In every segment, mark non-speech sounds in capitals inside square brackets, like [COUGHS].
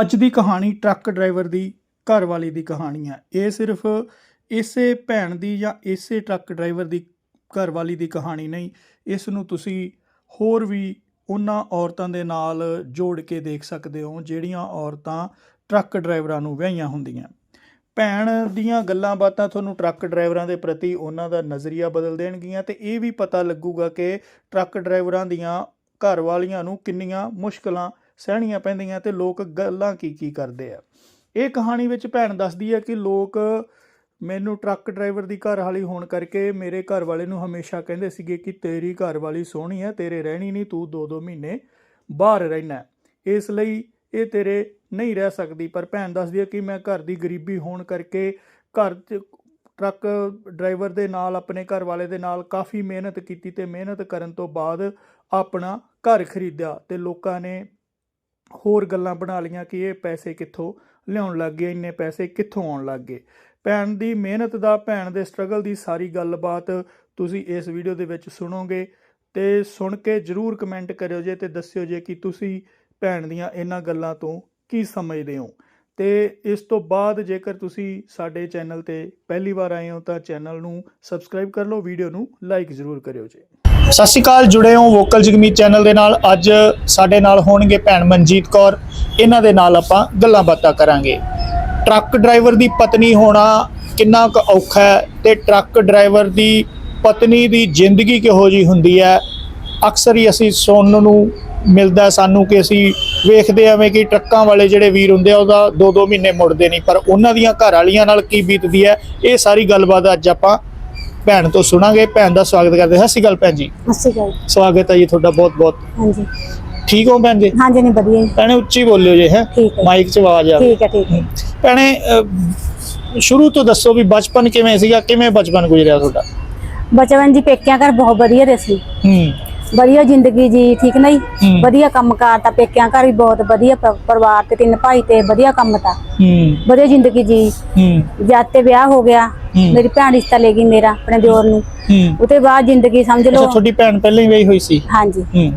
ਅੱਜ ਦੀ ਕਹਾਣੀ truck driver ਦੀ ਘਰ ਵਾਲੀ ਦੀ ਕਹਾਣੀ ਹੈ ਇਹ ਸਿਰਫ ਇਸੇ ਭੈਣ ਦੀ ਜਾਂ ਇਸੇ ਟਰੱਕ ਡਰਾਈਵਰ ਦੀ ਘਰ ਵਾਲੀ ਦੀ ਕਹਾਣੀ ਨਹੀਂ। ਇਸ ਨੂੰ ਤੁਸੀਂ ਹੋਰ ਵੀ ਉਹਨਾਂ ਔਰਤਾਂ ਦੇ ਨਾਲ ਜੋੜ ਕੇ ਦੇਖ ਸਕਦੇ ਹੋ, ਜਿਹੜੀਆਂ ਔਰਤਾਂ ਟਰੱਕ ਡਰਾਈਵਰਾਂ ਨੂੰ ਵਿਆਹੀਆਂ ਹੁੰਦੀਆਂ। ਭੈਣ ਦੀਆਂ ਗੱਲਾਂ ਬਾਤਾਂ ਤੁਹਾਨੂੰ ਟਰੱਕ ਡਰਾਈਵਰਾਂ ਦੇ ਪ੍ਰਤੀ ਉਹਨਾਂ ਦਾ ਨਜ਼ਰੀਆ ਬਦਲ ਦੇਣਗੀਆਂ ਤੇ ਇਹ ਵੀ ਪਤਾ ਲੱਗੂਗਾ ਕਿ ਟਰੱਕ ਡਰਾਈਵਰਾਂ ਦੀਆਂ ਘਰ ਵਾਲੀਆਂ ਨੂੰ ਕਿੰਨੀਆਂ ਮੁਸ਼ਕਲਾਂ ਸਹਿਣੀਆਂ ਪੈਂਦੀਆਂ ਤੇ ਲੋਕ ਗੱਲਾਂ ਕੀ ਕੀ ਕਰਦੇ ਆ। ਇਹ ਕਹਾਣੀ ਵਿੱਚ ਭੈਣ ਦੱਸਦੀ ਹੈ ਕਿ ਲੋਕ ਮੈਨੂੰ ਟਰੱਕ ਡਰਾਈਵਰ ਦੀ ਘਰ ਵਾਲੀ ਹੋਣ ਕਰਕੇ ਮੇਰੇ ਘਰ ਵਾਲੇ ਨੂੰ ਹਮੇਸ਼ਾ ਕਹਿੰਦੇ ਸੀਗੇ ਕਿ ਤੇਰੀ ਘਰ ਵਾਲੀ ਸੋਹਣੀ ਹੈ ਤੇਰੇ ਰਹਿਣੀ ਨਹੀਂ, ਤੂੰ ਦੋ ਦੋ ਮਹੀਨੇ ਬਾਹਰ ਰਹਿਣਾ ਇਸ ਲਈ ਇਹ ਤੇਰੇ ਨਹੀਂ ਰਹਿ ਸਕਦੀ। ਪਰ ਭੈਣ ਦੱਸਦੀ ਹੈ ਕਿ ਮੈਂ ਘਰ ਦੀ ਗਰੀਬੀ ਹੋਣ ਕਰਕੇ ਘਰ 'ਚ ਟਰੱਕ ਡਰਾਈਵਰ ਦੇ ਨਾਲ, ਆਪਣੇ ਘਰ ਵਾਲੇ ਦੇ ਨਾਲ ਕਾਫੀ ਮਿਹਨਤ ਕੀਤੀ ਤੇ ਮਿਹਨਤ ਕਰਨ ਤੋਂ ਬਾਅਦ ਆਪਣਾ ਘਰ ਖਰੀਦਿਆ ਤੇ ਲੋਕਾਂ ਨੇ ਹੋਰ ਗੱਲਾਂ ਬਣਾ ਲਈਆਂ ਕਿ ਇਹ ਪੈਸੇ ਕਿੱਥੋਂ ਲਿਆਉਣ ਲੱਗ ਗਏ, ਇੰਨੇ ਪੈਸੇ ਕਿੱਥੋਂ ਆਉਣ ਲੱਗ ਗਏ। ਭੈਣ ਦੀ ਮਿਹਨਤ ਦਾ, ਭੈਣ ਦੇ ਸਟਰਗਲ ਦੀ ਸਾਰੀ ਗੱਲਬਾਤ ਤੁਸੀਂ ਇਸ ਵੀਡੀਓ ਦੇ ਵਿੱਚ ਸੁਣੋਗੇ ਤੇ ਸੁਣ ਕੇ ਜਰੂਰ ਕਮੈਂਟ ਕਰਿਓ ਜੇ ਤੇ ਦੱਸਿਓ ਜੇ ਕਿ ਤੁਸੀਂ ਭੈਣ ਦੀਆਂ ਇਹਨਾਂ ਗੱਲਾਂ ਤੋਂ ਕੀ ਸਮਝਦੇ ਹੋ। ਤੇ ਇਸ ਤੋਂ ਬਾਅਦ ਜੇਕਰ ਤੁਸੀਂ ਸਾਡੇ ਚੈਨਲ ਤੇ ਪਹਿਲੀ ਵਾਰ ਆਏ ਹੋ ਤਾਂ ਚੈਨਲ ਨੂੰ ਸਬਸਕ੍ਰਾਈਬ ਕਰ ਲਓ ਵੀਡੀਓ ਨੂੰ ਲਾਈਕ ਜ਼ਰੂਰ ਕਰਿਓ ਜੀ। ਸਤਿ ਸ਼੍ਰੀ ਅਕਾਲ, ਜੁੜੇ ਹੋ ਵੋਕਲ ਜਗਮੀਤ ਚੈਨਲ ਦੇ ਨਾਲ। ਅੱਜ ਸਾਡੇ ਨਾਲ ਹੋਣਗੇ ਭੈਣ ਮਨਜੀਤ ਕੌਰ। ਇਹਨਾਂ ਦੇ ਨਾਲ ਆਪਾਂ ਗੱਲਾਂ ਬਾਤਾਂ ਕਰਾਂਗੇ। ਟਰੱਕ ਡਰਾਈਵਰ ਦੀ ਪਤਨੀ ਹੋਣਾ ਕਿੰਨਾ ਕੁ ਔਖਾ ਹੈ ਤੇ ਟਰੱਕ ਡਰਾਈਵਰ ਦੀ ਪਤਨੀ ਦੀ ਜ਼ਿੰਦਗੀ ਕਿਹੋ ਜੀ ਹੁੰਦੀ ਹੈ? ਅਕਸਰ ਹੀ ਅਸੀਂ ਸੁਣਨ ਨੂੰ ਮਿਲਦਾ ਸਾਨੂੰ ਕਿ ਅਸੀਂ ਵੇਖਦੇ ਆਵੇਂ ਕਿ ਟਰੱਕਾਂ ਵਾਲੇ ਜਿਹੜੇ ਵੀਰ ਹੁੰਦੇ ਆ, ਉਹਦਾ 2-2 ਮਹੀਨੇ ਮੁੜਦੇ ਨਹੀਂ, ਪਰ ਉਹਨਾਂ ਦੀਆਂ ਘਰ ਵਾਲੀਆਂ ਨਾਲ ਕੀ ਬੀਤਦੀ ਹੈ? ਇਹ ਸਾਰੀ ਗੱਲਬਾਤ ਅੱਜ ਆਪਾਂ ਭੈਣ ਤੋਂ ਸੁਣਾਂਗੇ ਭੈਣ ਦਾ ਸਵਾਗਤ ਕਰਦੇ ਹਾਂ। ਸਤਿ ਸ਼੍ਰੀ ਅਕਾਲ ਭੈਣ ਜੀ। ਅੱਛੀ ਗੱਲ ਸਵਾਗਤ ਹੈ ਜੀ ਤੁਹਾਡਾ ਬਹੁਤ ਬਹੁਤ। ਹਾਂਜੀ। ਠੀਕ ਹੋ ਭੈਣ ਜੀ? ਹਾਂਜੀ ਨਹੀਂ ਵਧੀਆ ਜੀ। ਭੈਣੇ ਉੱਚੀ ਬੋਲਿਓ ਜੇ ਹੈ। ਮਾਈਕ 'ਚ ਆਵਾਜ਼ ਆ ਠੀਕ ਹੈ ਠੀਕ ਹੈ। ਭੈਣੇ ਸ਼ੁਰੂ ਤੋਂ ਦੱਸੋ ਵੀ ਬਚਪਨ ਕਿਵੇਂ ਸੀਗਾ ਕਿਵੇਂ ਬਚਪਨ ਗੁਜ਼ਰਿਆ ਤੁਹਾਡਾ? ਬਚਪਨ ਜੀ ਪੇਕਿਆਂ ਘਰ ਬਹੁਤ ਵਧੀਆ ਦੇ ਸੀ। ਹੂੰ। ਵਧੀਆ ਜ਼ਿੰਦਗੀ ਜੀ ਠੀਕ ਨਹੀਂ? ਹੂੰ। ਵਧੀਆ ਕੰਮਕਾਰ ਤਾਂ ਪੇਕਿਆਂ ਘਰ ਵੀ ਬਹੁਤ ਵਧੀਆ ਪ- ਪਰਿਵਾਰ ਤੇ ਤਿੰਨ ਭਾਈ ਤੇ ਵਧੀਆ ਕੰਮ ਤਾਂ। ਹੂੰ। ਵਧੀਆ ਜ਼ਿੰਦਗੀ ਜੀ। ਹੂੰ। ਜਦ ਤੇ ਵਿਆਹ ਹੋ ਗਿਆ ਹੂੰ। ਮੇਰੀ ਭੈਣ ਰਿਸ਼ਤਾ ਲੈ ਗਈ ਮੇਰਾ ਆਪਣੇ ਦਿਓਰ ਨੂੰ। ਹੂੰ। ਉਤੇ ਬਾਅਦ ਜ਼ਿੰਦਗੀ ਸਮਝ ਅੱਛਾ ਲਓ ਤੁਹਾਡੀ ਭੈਣ ਪਹਿਲਾਂ ਹੀ ਵਿਆਹੀ ਹੋਈ ਸੀ? ਹਾਂਜੀ। ਹੂੰ।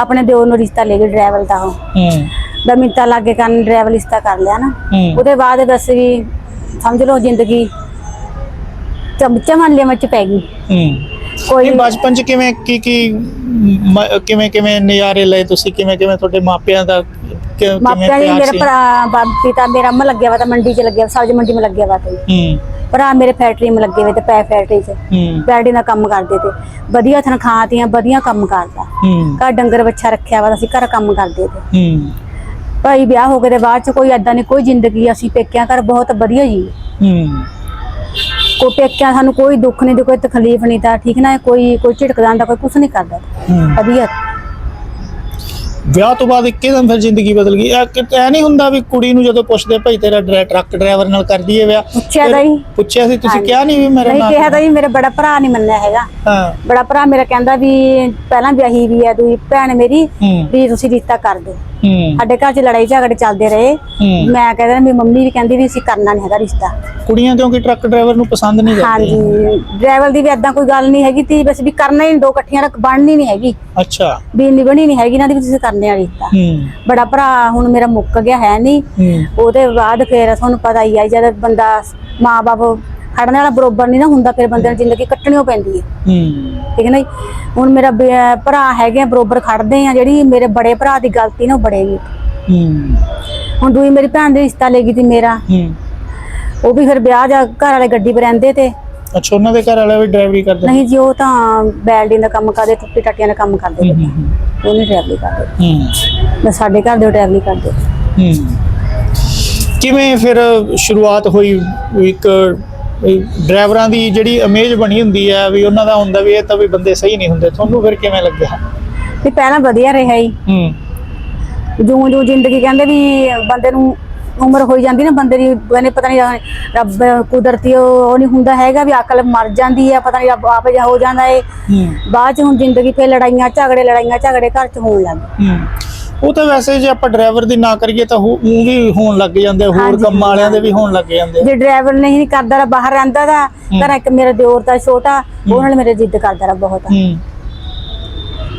ਆਪਣੇ ਦਿਓਰ ਨੂੰ ਰਿਸ਼ਤਾ ਲੈ ਗਈ ਡਰਾਈਵਰ ਦਾ ਉਹ। ਹੂੰ। ਦਾ ਮਿੰਤਾ ਲਾਗੇ ਕਰਨ ਡਰਾਈਵਰ ਰਿਸ਼ਤਾ ਕਰ ਲਿਆ ਨਾ। ਹੂੰ। ਉਹਦੇ ਬਾਅਦ ਬਸ ਵੀ ਸਮਝ ਲਓ ਜ਼ਿੰਦਗੀ ਚਮਚਮਾਂ ਵਿੱਚ ਪੈ ਗਈ। ਹੂੰ। ਕੋਈ ਬਚਪਨ ਚ ਕਿਵੇਂ ਕੀ ਕੀ ਮ- ਕਿਵੇਂ ਕਿਵੇਂ ਨਜ਼ਾਰੇ ਲਏ ਤੁਸੀਂ? ਕਿਵੇਂ ਕਿਵੇਂ ਤੁਹਾਡੇ ਮਾਪਿਆਂ ਦਾ ਕਿ- ਕਿਵੇਂ ਮਾਪਿਆਂ ਦੀ ਪਿਆਰ ਮੇਰਾ ਸੀ? ਭਰਾ ਬਾਪ ਪਿਤਾ ਮੇਰਾ ਅੰਮ ਲੱਗਿਆ ਵਾ ਤਾਂ ਮੰਡੀ 'ਚ ਲੱਗਿਆ ਸਬਜ਼ੀ ਮੰਡੀ 'ਚ ਲੱਗਿਆ ਵਾ ਤੇ। ਹੂੰ। ਭਰਾ ਮੇਰੇ ਫੈਕਟਰੀ 'ਚ ਲੱਗੇ ਵੇ ਤੇ ਪੈ ਫੈਕਟਰੀ 'ਚ। ਹੂੰ। ਫੈਕਟਰੀ ਦਾ ਕੰਮ ਕਰਦੇ ਤੇ। ਵਧੀਆ ਤਨਖਾਹ ਤੀਆਂ ਵਧੀਆ ਕੰਮ ਕਰਦਾ। ਹੂੰ। ਘਰ ਡੰਗਰ ਬੱਚਾ ਰੱਖਿਆ ਵਾ ਤਾਂ ਅਸੀਂ ਘਰ ਕੰਮ ਕਰਦੇ ਤੇ। ਹੂੰ। ਭਾਈ ਵਿਆਹ ਹੋ ਗਏ ਦੇ ਬਾਅਦ 'ਚ ਕੋਈ ਐਦਾਂ ਨਹੀਂ ਕੋਈ ਜ਼ਿੰਦਗੀ ਅਸੀਂ ਪੇਕਿਆਂ ਘਰ ਬਹੁਤ ਵਧੀਆ ਜੀ। ਹੂੰ। ਕੋਈ ਪੇਕਿਆਂ ਸਾਨੂੰ ਕੋਈ ਦੁੱਖ ਨਹੀਂ ਤੇ ਕੋਈ ਤਕਲੀਫ ਨਹੀਂ ਤਾਂ ਠੀਕ ਨਾ ਕੋਈ ਕੋਈ ਝਿੜਕਦਾ ਦਾ ਕੋਈ ਕੁਝ ਨਹੀਂ ਕਰਦਾ। ਵਧੀਆ। ਵਿਆਹ ਤੋਂ ਬਾਅਦ ਇੱਕਦਮ ਫਿਰ ਜ਼ਿੰਦਗੀ ਬਦਲ ਗਈ। ਇਹ ਕਿ- ਐ ਨਹੀਂ ਹੁੰਦਾ ਵੀ ਕੁੜੀ ਨੂੰ ਜਦੋਂ ਪੁੱਛਦੇ ਭਾਈ ਤੇਰਾ ਟਰੱਕ ਡਰਾਈਵਰ ਨਾਲ ਕਰ ਦਈਏ ਵਿਆਹ? ਪੁੱਛਿਆ ਤਾਂ ਹੀ। ਪੁੱਛਿਆ ਸੀ ਤੁਸੀਂ। ਕਿਹਾ ਨਹੀਂ ਵੀ ਮੇਰੇ ਨਹੀਂ ਕਿਹਾ ਤਾਂ ਜੀ ਮੇਰਾ ਬੜਾ ਭਰਾ ਨਹੀਂ ਮੰਨਿਆ ਹੈਗਾ। ਹਾਂ। ਬੜਾ ਭਰਾ ਮੇਰਾ ਕਹਿੰਦਾ ਵੀ ਪਹਿਲਾਂ ਵਿਆਹੀ ਵੀ ਹੈ ਦੂਈ ਭੈਣ ਮੇਰੀ ਵੀ ਤੁਸੀਂ ਰਿਸ਼ਤਾ ਕਰ ਦਿਓ। ਸਾਡੇ ਘਰ 'ਚ ਲੜਾਈ ਝਗੜੇ ਚੱਲਦੇ ਰਹੇ। ਮੈਂ ਕਹਿੰਦਾ ਮੇਰੀ ਮੰਮੀ ਵੀ ਕਹਿੰਦੀ ਵੀ ਅਸੀਂ ਕਰਨਾ ਨਹੀਂ ਹੈਗਾ ਰਿਸ਼ਤਾ। ਕੁੜੀਆਂ ਕਿਉਂਕਿ ਟਰੱਕ ਡਰਾਈਵਰ ਨੂੰ ਪਸੰਦ ਨਹੀਂ ਕਰਦੀਆਂ ਹਾਂਜੀ। ਡਰਾਈਵਰ ਦੀ ਵੀ ਏਦਾਂ ਕੋਈ ਗੱਲ ਨਹੀਂ ਹੈਗੀ ਤੀ ਬਸ ਵੀ ਕਰਨਾ ਹੀ ਦੋ ਇਕੱਠੀਆਂ ਰੱਖ ਬਣਨੀ ਨਹੀਂ ਹੈਗੀ। ਅੱਛਾ। ਵੀ ਨਿਭਣੀ ਨਹੀਂ ਹੈਗੀ ਇਹਨਾਂ ਦੀ ਵੀ ਤੁਸੀਂ ਕਰਨੇ ਆ ਰਿਸ਼ਤਾ। ਹੂੰ। ਬੜਾ ਭਰਾ ਹੁਣ ਮੇਰਾ ਮੁੱਕ ਗਿਆ ਹੈ ਨਹੀਂ ਉਹਦੇ ਬਾਅਦ ਫਿਰ ਤੁਹਾਨੂੰ ਪਤਾ ਹੀ ਆ ਜਦ ਬੰਦਾ ਮਾਂ-ਬਾਪ ਖੜਨ ਵਾਲਾ ਬਰੋਬਰ ਨਹੀਂ ਨਾ ਹੁੰਦਾ ਫਿਰ ਬੰਦੇ ਨੂੰ ਜ਼ਿੰਦਗੀ ਕੱਟਣੀਓ ਪੈਂਦੀ ਹੈ। ਹੂੰ। ਠੀਕ ਹੈ ਨਾ ਜੀ? ਹੁਣ ਮੇਰਾ ਭਰਾ ਹੈਗੇ ਆ, ਬਰੋਬਰ ਖੜਦੇ ਆ ਜਿਹੜੀ ਮੇਰੇ ਬੜੇ ਭਰਾ ਦੀ ਗਲਤੀ ਨਾ ਉਹ ਬੜੇ ਹੂੰ। ਹੁਣ ਦੂਈ ਮੇਰੀ ਭੈਣ ਦੇ ਰਿਸ਼ਤਾ ਲੈ ਗਈ ਸੀ ਮੇਰਾ। ਹੂੰ। ਉਹ ਵੀ ਫਿਰ ਵਿਆਹ ਜਾ ਘਰ ਵਾਲੇ ਗੱਡੀ 'ਤੇ ਰਹਿੰਦੇ ਤੇ। ਅੱਛਾ ਉਹਨਾਂ ਦੇ ਘਰ ਵਾਲਾ ਵੀ ਡਰਾਈਵਰੀ ਕਰਦਾ ਨਹੀਂ ਜੀ ਉਹ ਤਾਂ ਬੈਲਡਿੰਗ ਦਾ ਕੰਮ ਕਰਦੇ ਟੁੱਟੀ ਟੱਟੀਆਂ ਦਾ ਕੰਮ ਕਰਦੇ ਉਹ ਨਹੀਂ ਡਰਾਈਵਰੀ ਕਰਦੇ। ਹੂੰ। ਮੈਂ ਸਾਡੇ ਘਰ ਦੇ ਡਰਾਈਵਰੀ ਕਰਦੇ। ਹੂੰ। ਕਿਵੇਂ ਫਿਰ ਸ਼ੁਰੂਆਤ ਹੋਈ? ਇੱਕ ਵੀ ਡਰਾਈਵਰਾਂ ਦੀ ਜਿਹੜੀ ਇਮੇਜ ਬਣੀ ਹੁੰਦੀ ਹੈ ਵੀ ਉਹਨਾਂ ਦਾ ਹੁੰਦਾ ਵੀ ਇਹ ਤਾਂ ਵੀ ਬੰਦੇ ਸਹੀ ਨਹੀਂ ਹੁੰਦੇ ਤੁਹਾਨੂੰ ਫਿਰ ਕਿਵੇਂ ਲੱਗਿਆ ਵੀ ਪਹਿਲਾਂ ਵਧੀਆ ਰਿਹਾ ਹੀ ਹੂੰ। ਜਿਉਂ ਜਿਉਂ ਜ਼ਿੰਦਗੀ ਕਹਿੰਦੇ ਵੀ ਬੰਦੇ ਨੂੰ ਉਮਰ ਹੋਈ ਜਾਂਦੀ ਨਾ ਬੰਦੇ ਦੀ ਕਹਿੰਦੇ ਪਤਾ ਨਹੀਂ ਰੱਬ ਕੁਦਰਤੀ ਉਹ ਨਹੀਂ ਹੁੰਦਾ ਹੈਗਾ ਵੀ ਅਕਲ ਮਰ ਜਾਂਦੀ ਹੈ ਪਤਾ ਨਹੀਂ ਰੱਬ ਆਪ ਹੋ ਜਾਂਦਾ ਏ। ਬਾਅਦ ਚ ਹੁਣ ਜ਼ਿੰਦਗੀ ਫੇਰ ਲੜਾਈਆਂ ਝਗੜੇ ਲੜਾਈਆਂ ਝਗੜੇ ਘਰ ਚ ਹੋਣ ਲੱਗ ਉਹ ਤਾਂ ਵੈਸੇ ਜੇ ਆਪਾਂ ਡਰਾਈਵਰ ਦੀ ਨਾ ਕਰੀਏ ਤਾਂ ਉਹ ਵੀ ਹੋਣ ਲੱਗ ਜਾਂਦੇ ਆ, ਹੋਰ ਹਾਂਜੀ, ਕੰਮ ਵਾਲਿਆਂ ਦੇ ਵੀ ਹੋਣ ਲੱਗ ਜਾਂਦੇ ਆ। ਜੇ ਡਰਾਈਵਰ ਨਹੀਂ ਕਰਦਾ ਰਾ ਬਾਹਰ ਰਹਿੰਦਾ ਦਾ ਘਰ ਇੱਕ ਮੇਰਾ ਦਿਓਰ ਦਾ ਛੋਟਾ ਉਹ ਨਾਲ ਮੇਰੇ ਜਿੱਦ ਕਰਦਾ ਰਾ ਬਹੁਤ। ਹੂੰ।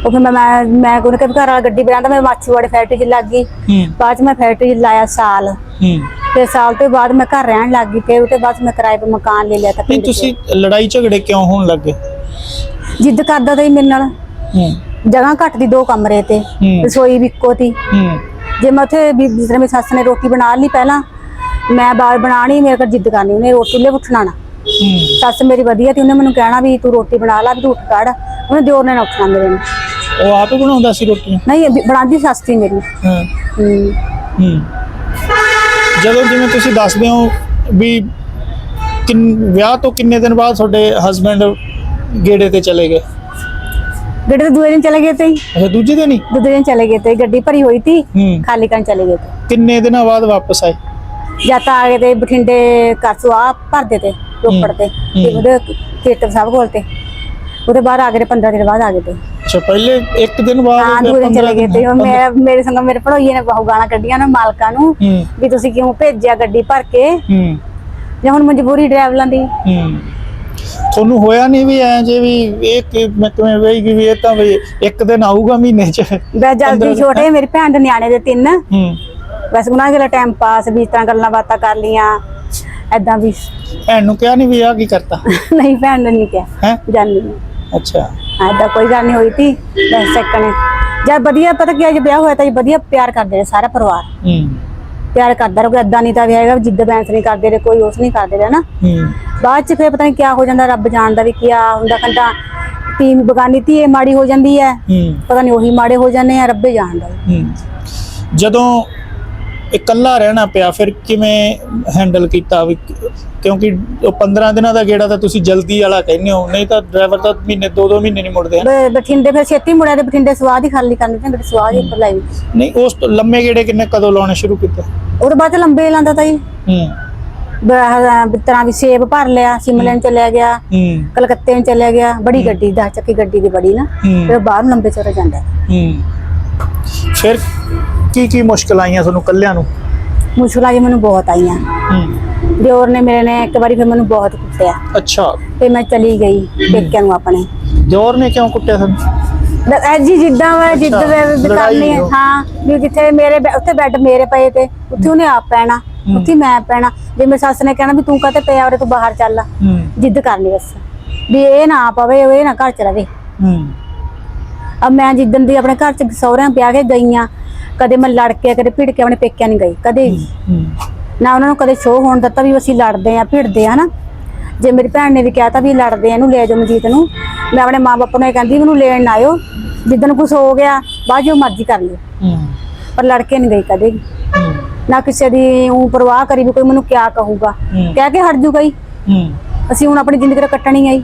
ਉਹ ਫਿਰ ਮੈਂ ਮੈਂ ਮੈਂ ਕੋਲ ਕੇ ਘਰ ਵਾਲਾ ਗੱਡੀ ਬਣਾਉਂਦਾ ਮੈਂ ਮਾਛੀਵਾੜੇ ਫੈਕਟਰੀ 'ਚ ਲੱਗ ਗਈ। ਹੂੰ। ਬਾਅਦ 'ਚ ਮੈਂ ਫੈਕਟਰੀ 'ਚ ਲਾਇਆ ਸਾਲ। ਹੂੰ। ਤੇ ਸਾਲ ਤੋਂ ਬਾਅਦ ਮੈਂ ਘਰ ਰਹਿਣ ਲੱਗ ਗਈ ਫਿਰ ਉਹਦੇ ਬਾਅਦ ਮੈਂ ਕਿਰਾਏ 'ਤੇ ਮਕਾਨ ਲੈ ਲਿਆ ਤਾਂ ਨਹੀਂ ਪਿੰਡ 'ਚ। ਤੁਸੀਂ ਲੜਾਈ ਝਗੜੇ ਕਿਉਂ ਹੋਣ ਲੱਗੇ ਜਿੱਦ ਕਰਦਾ ਤਾਂ ਹੀ ਮੇਰੇ ਨਾਲ। ਹੂੰ। ਜਗ੍ਹਾ ਘੱਟ ਦੀ ਦੋ ਕਮਰੇ ਤੇ। ਰਸੋਈ ਵੀ ਇੱਕੋ ਤੀ। ਜੇ ਮੈਂ ਉੱਥੇ ਵੀ ਜਿਸ ਤਰ੍ਹਾਂ ਮੇਰੀ ਸੱਸ ਨੇ ਰੋਟੀ ਬਣਾ ਲਈ ਪਹਿਲਾਂ ਮੈਂ ਬਾਹਰ ਬਣਾਣੀ ਮੇਰੇ ਕੋਲ ਜਿੱਦ ਕਰਨੀ ਉਹਨੇ ਰੋਟੀ ਲੈ ਉੱਠਣਾ ਸੱਸ ਮੇਰੀ ਵਧੀਆ ਤੀ ਉਹਨੇ ਮੈਨੂੰ ਕਹਿਣਾ ਵੀ ਤੂੰ ਰੋਟੀ ਬਣਾ ਲਾ ਵੀ ਤੂੰ ਉੱਠ ਉਹਨੇ ਦਿਓਰ ਨੇ ਨਾ ਉੱਠਣਾ ਮੇਰੇ ਨੂੰ ਉਹ ਆਪ ਹੀ ਬਣਾਉਂਦਾ ਸੀ ਰੋਟੀਆਂ ਨਹੀਂ ਬਣਾਉਂਦੀ ਸੱਸ ਤੀ ਮੇਰੀ। ਹਾਂ। ਹੂੰ। ਜਦੋਂ ਜਿਵੇਂ ਤੁਸੀਂ ਦੱਸਦੇ ਹੋ ਵੀ ਕਿੰਨ ਵਿਆਹ ਤੋਂ ਕਿੰਨੇ ਦਿਨ ਬਾਅਦ ਤੁਹਾਡੇ ਹਸਬੰਡ ਗੇੜੇ ਤੇ ਚਲੇ ਗਏ? ਗੱਡੀ ਤੇ ਦੂਏ ਦਿਨ ਚਲੇ ਗਏ ਤੇ। ਅੱਛਾ ਦੂਜੇ ਦਿਨ ਹੀ? ਦੂਜੇ ਦਿਨ ਚਲੇ ਗਏ ਤੇ ਗੱਡੀ ਭਰੀ ਹੋਈ ਹੂੰ। ਖਾਲੀ ਕਰਨ ਚਲੇ ਗਏ ਤੇ। ਕਿੰਨੇ ਦਿਨਾਂ ਬਾਅਦ ਵਾਪਸ ਆਏ? ਜਾਂ ਤਾਂ ਆ ਗਏ ਤੇ ਬਠਿੰਡੇ ਕਰਸੋ ਆ ਭਰਦੇ ਤੇ ਰੋਪੜ ਤੇ ਤੇ ਉਹਦੇ ਕੀਰਤਨ ਸਾਹਿਬ ਕੋਲ ਤੇ। ਉਹਦੇ ਬਾਅਦ ਆ ਗਏ ਤੇ 15 ਦਿਨ ਬਾਅਦ ਆ ਗਏ ਤੇ। ਅੱਛਾ ਪਹਿਲੇ ਇੱਕ ਦਿਨ ਬਾਅਦ ਹਾਂ ਫਿਰ ਦੂਏ ਦਿਨ 15 ਚਲੇ ਗਏ ਤੇ। ਉਹ ਮੈਂ ਮੇਰੇ ਸੰਗ ਮੇਰੇ ਭੜੋਈਏ ਨੇ ਬਹੁ ਗਾਲਾਂ ਕੱਢੀਆਂ ਨਾ ਮਾਲਕਾਂ ਨੂੰ ਹੂੰ। ਵੀ ਤੁਸੀਂ ਕਿਉਂ ਭੇਜਿਆ ਗੱਡੀ ਭਰ ਕੇ? ਹੂੰ। ਜੇ ਹੁਣ ਮਜਬੂਰੀ ਡਰਾਈਵਰਾਂ ਦੀ? ਹੂੰ। ਤੁਹਾਨੂੰ ਹੋਇਆ ਨਹੀਂ ਵੀ ਐ ਜੇ ਵੀ ਇਹ ਕਿ ਮੈਂ ਕਿਵੇਂ ਵੇਗੀ ਵੀ ਇਹ ਤਾਂ ਵੀ ਇੱਕ ਦਿਨ ਆਊਗਾ ਮਹੀਨੇ ਚ? ਬਸ ਜਲਦੀ ਛੋਟੇ ਮੇਰੀ ਭੈਣ ਦੇ ਨਿਆਣੇ ਦੇ ਤਿੰਨ। ਹੂੰ। ਬਸ ਉਹਨਾਂ ਦੇ ਟਾਈਮ ਪਾਸ ਵੀ ਇਸ ਤਰ੍ਹਾਂ ਗੱਲਾਂ ਬਾਤਾਂ ਕਰ ਲੀਆਂ ਐਦਾਂ ਵੀ ਭੈਣ ਨੂੰ ਕਿਹਾ ਨਹੀਂ ਵੀ ਆ ਕੀ ਕਰਤਾ? ਨਹੀਂ ਭੈਣ ਨੇ ਨਹੀਂ ਕਿਹਾ। ਹੈ? ਜਾਨੀ ਅੱਛਾ। ਐਦਾਂ ਕੋਈ ਗੱਲ ਨਹੀਂ ਹੋਈ ਤੀ। ਬਸ ਸੈਕਣੇ ਜਦ ਵਧੀਆ ਪਤਾ ਕੀ ਅੱਜ ਵਿਆਹ ਹੋਇਆ ਤਾਂ ਜੀ ਵਧੀਆ ਪਿਆਰ ਕਰਦੇ ਨੇ ਸਾਰਾ ਪਰਿਵਾਰ। ਹੂੰ। ਪਿਆਰ ਕਰਦਾ ਰਹੇ ਕੋਈ ਐਦਾਂ ਨਹੀਂ ਤਾਂ ਵੀ ਹੈਗਾ ਜਿੱਦ ਬੈਂਸ ਨਹੀਂ ਕਰਦੇ ਰਹੇ ਕੋਈ ਉਸ ਨਹੀਂ ਕਰਦੇ ਰਹੇ ਨਾ ਹੂੰ। ਬਾਅਦ ਚ ਫਿਰ ਪਤਾ ਨਹੀਂ ਕਿਆ ਹੋ ਜਾਂਦਾ ਰੱਬ ਜਾਣਦਾ ਵੀ ਕਿਆ ਹੁੰਦਾ ਕੰਟਾ ਟੀਮ ਬਗਾਨੀ ਤੀ ਇਹ ਮਾੜੀ ਹੋ ਜਾਂਦੀ ਹੈ। ਪਤਾ ਨਹੀਂ ਉਹੀ ਮਾੜੇ ਹੋ ਜਾਂਦੇ ਆ ਰੱਬੇ ਜਾਣਦਾ। ਜਦੋਂ ਇਕੱਲਾ ਰਹਿਣਾ ਪਿਆ ਫਿਰ ਕਿਵੇਂ ਹੈਂਡਲ ਕੀਤਾ ਕਿਉਂਕਿ ਉਹ 15 ਦਿਨਾਂ ਦਾ ਗੇੜਾ ਤਾਂ ਤੁਸੀਂ ਜਲਦੀ ਵਾਲਾ ਕਹਿੰਦੇ ਹੋ ਨਹੀਂ ਤਾਂ ਡਰਾਈਵਰ ਤਾਂ ਮਹੀਨੇ ਦੋ ਦੋ ਮਹੀਨੇ ਨਹੀਂ ਮੁੜਦੇ। ਬਠਿੰਡੇ ਫਿਰ ਛੇਤੀ ਮੁੜਿਆ ਤੇ ਬਠਿੰਡੇ ਸਵਾਦ ਹੀ ਖਾਲੀ ਕਰਨੀ ਤੇ ਸਵਾਦ ਹੀ ਉੱਪਰ ਲਾਈ। ਨਹੀਂ ਉਸ ਤੋਂ ਲੰਮੇ ਗੇੜੇ ਕਿੰਨੇ ਕਦੋਂ ਲਾਉਣੇ ਸ਼ੁਰੂ ਕੀਤੇ? ਉਹਦੇ ਬਾਅਦ ਲੰਬੇ ਲਾਂਦਾ ਤਾਂ ਜੀ ਹੂੰ। ਤਰ੍ਹਾਂ ਵੀ ਸੇਬ ਭਰ ਲਿਆ ਸਿਮਲੇ ਨੂੰ ਚਲਿਆ ਗਿਆ ਕਲਕੱਤੇ ਨੂੰ ਚਲਿਆ ਗਿਆ ਬੜੀ ਗੱਡੀ 10 ਚੱਕੀ ਗੱਡੀ ਦੀ ਬੜੀ ਨਾ ਫਿਰ ਬਾਹਰ ਲੰਬੇ ਚੌੜੇ ਜਾਂਦਾ। ਫਿਰ ਕੀ ਕੀ ਮੁਸ਼ਕਲ ਆਈਆਂ ਤੁਹਾਨੂੰ ਕੱਲਿਆਂ ਨੂੰ? ਮੁਸ਼ਕਲਾਂ ਜੀ ਮੈਨੂੰ ਬਹੁਤ ਆਈਆਂ। ਦਿਓਰ ਨੇ ਮੇਰੇ ਨੇ ਇੱਕ ਵਾਰੀ ਫਿਰ ਮੈਨੂੰ ਬਹੁਤ ਕੁੱਟਿਆ। ਅੱਛਾ। ਤੇ ਮੈਂ ਚਲੀ ਗਈ ਪੇਕਿਆਂ ਨੂੰ ਆਪਣੇ। ਜੋਰ ਨੇ ਕਿਉਂ ਕੁੱਟਿਆ ਤੁਹਾਨੂੰ? ਐਜੀ ਜਿੱਦਾਂ ਮੈਂ ਜਿੱਦ ਵੇ ਕਰਨੀ ਹੈ ਵੀ ਜਿੱਥੇ ਮੇਰੇ ਬੈ- ਉੱਥੇ ਬੈੱਡ ਮੇਰੇ ਪਏ ਤੇ ਉੱਥੇ ਉਹਨੇ ਆਪ ਪੈਣਾ ਉੱਥੇ ਮੈਂ ਪੈਣਾ। ਜੇ ਮੇਰੀ ਸੱਸ ਨੇ ਕਹਿਣਾ ਵੀ ਤੂੰ ਕਾਤੇ ਪਿਆ ਉਰੇ ਤੂੰ ਬਾਹਰ ਚੱਲ। ਹੂੰ। ਜਿੱਦ ਕਰਨੀ ਬਸ। ਵੀ ਇਹ ਨਾ ਪਵੇ ਇਹ ਨਾ ਘਰ ਚ ਰਵੇ। ਹੂੰ। ਅਬ ਮੈਂ ਜਿੱਦਣ ਦੀ ਆਪਣੇ ਘਰ ਚ ਸਹੁਰਿਆਂ ਪਿਆ ਕੇ ਗਈਆਂ ਕਦੇ ਮੈਂ ਲੜ ਕੇ ਕਦੇ ਭਿੜ ਕੇ ਆਪਣੇ ਪੇਕਿਆਂ ਨਹੀਂ ਗਈ। ਕਦੇ ਵੀ। ਹੂੰ। ਨਾ ਉਹਨਾਂ ਨੂੰ ਕਦੇ ਸ਼ੋਅ ਹੋਣ ਦਿੱਤਾ ਵੀ ਅਸੀਂ ਲੜਦੇ ਆ ਭਿੜਦੇ ਆ ਹਨਾ? ਜੇ ਮੇਰੀ ਭੈਣ ਨੇ ਵੀ ਕਿਹਾ ਤਾਂ ਵੀ ਲੜਦੇ ਇਹਨੂੰ ਲੈ ਜਾਓ ਮਜੀਤ ਨੂੰ। ਮੈਂ ਆਪਣੇ ਮਾਪੇ ਨੂੰ ਇਹ ਕਹਿੰਦੀ ਮੈਨੂੰ ਲੈਣ ਨਾ ਆਇਓ। ਜਿੱਦਣ ਕੁਝ ਹੋ ਗਿਆ ਬਾਅਦ ਜੋ ਮਰਜ਼ੀ ਕਰ ਲਿਓ। ਪਰ ਲੜ ਕੇ ਨਹੀਂ ਗਈ ਕਦੇ ਨਾ ਕਿਸੇ ਦੀ ਉਹ ਪਰਵਾਹ ਕਰੀ ਵੀ ਕੋਈ ਮੈਨੂੰ ਕਿਆ ਕਹੂਗਾ। ਕਹਿ ਕੇ ਹਟ ਜੂ ਗਈ। ਅਸੀਂ ਹੁਣ ਆਪਣੀ ਜ਼ਿੰਦਗੀ ਤਾਂ ਕੱਟਣੀ ਆਈ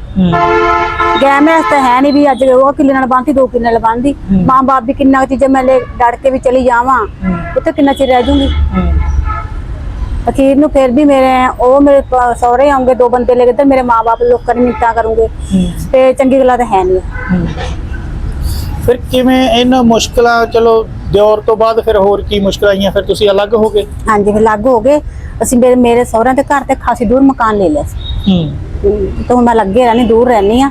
ਗੈ ਮੈਂ ਤਾਂ ਹੈ ਨਹੀਂ ਵੀ ਅੱਜ ਉਹ ਕਿੱਲੇ ਨਾਲ ਬੰਨਤੀ ਦੋ ਕਿੱਲੇ ਨਾਲ ਬੰਨਦੀ ਮਾਂ ਬਾਪ ਵੀ ਕਿੰਨਾ ਚੀਜ਼ਾਂ ਮੈਂ ਲੈ ਡੜ ਕੇ ਵੀ ਚਲੀ ਜਾਵਾਂ। ਉੱਥੇ ਕਿੰਨਾ ਚਿਰ ਰਹਿ ਜੂੰਗੀ। ਅਖੀਰ ਨੂੰ ਫਿਰ ਵੀ ਮੇਰੇ ਉਹ ਮੇਰੇ ਸਹੁਰੇ ਆਉਂਗੇ ਦੋ ਬੰਦੇ ਲੈ ਕੇ ਤੇ ਮੇਰੇ ਮਾਪੇ ਲੋਕਾਂ ਦੀ ਮਿੰਤਾਂ ਕਰੂੰਗੇ ਤੇ ਚੰਗੀ ਗੱਲਾਂ ਤਾਂ ਹੈ ਨਹੀਂ। ਫਿਰ ਕਿਵੇਂ ਇਹਨਾਂ ਮੁਸ਼ਕਲਾਂ ਚਲੋ ਦਿਓਰ ਤੋਂ ਬਾਅਦ ਫਿਰ ਹੋਰ ਕੀ ਮੁਸ਼ਕਲਾਂ ਆਈਆਂ? ਫਿਰ ਤੁਸੀਂ ਅਲੱਗ ਹੋ ਗਏ? ਹਾਂਜੀ ਫਿਰ ਲੱਗ ਹੋ ਗਏ। ਅਸੀਂ ਮੇਰੇ ਮੇਰੇ ਸਹੁਰਿਆਂ ਦੇ ਘਰ ਤੇ ਖਾਸੀ ਦੂਰ ਮਕਾਨ ਲੈ ਲਿਆ ਸੀ। ਹੂੰ। ਤੇ ਮੈਂ ਲੱਗੇ ਰਹਿਣੀ ਦੂਰ ਰਹਿਣੀ ਆ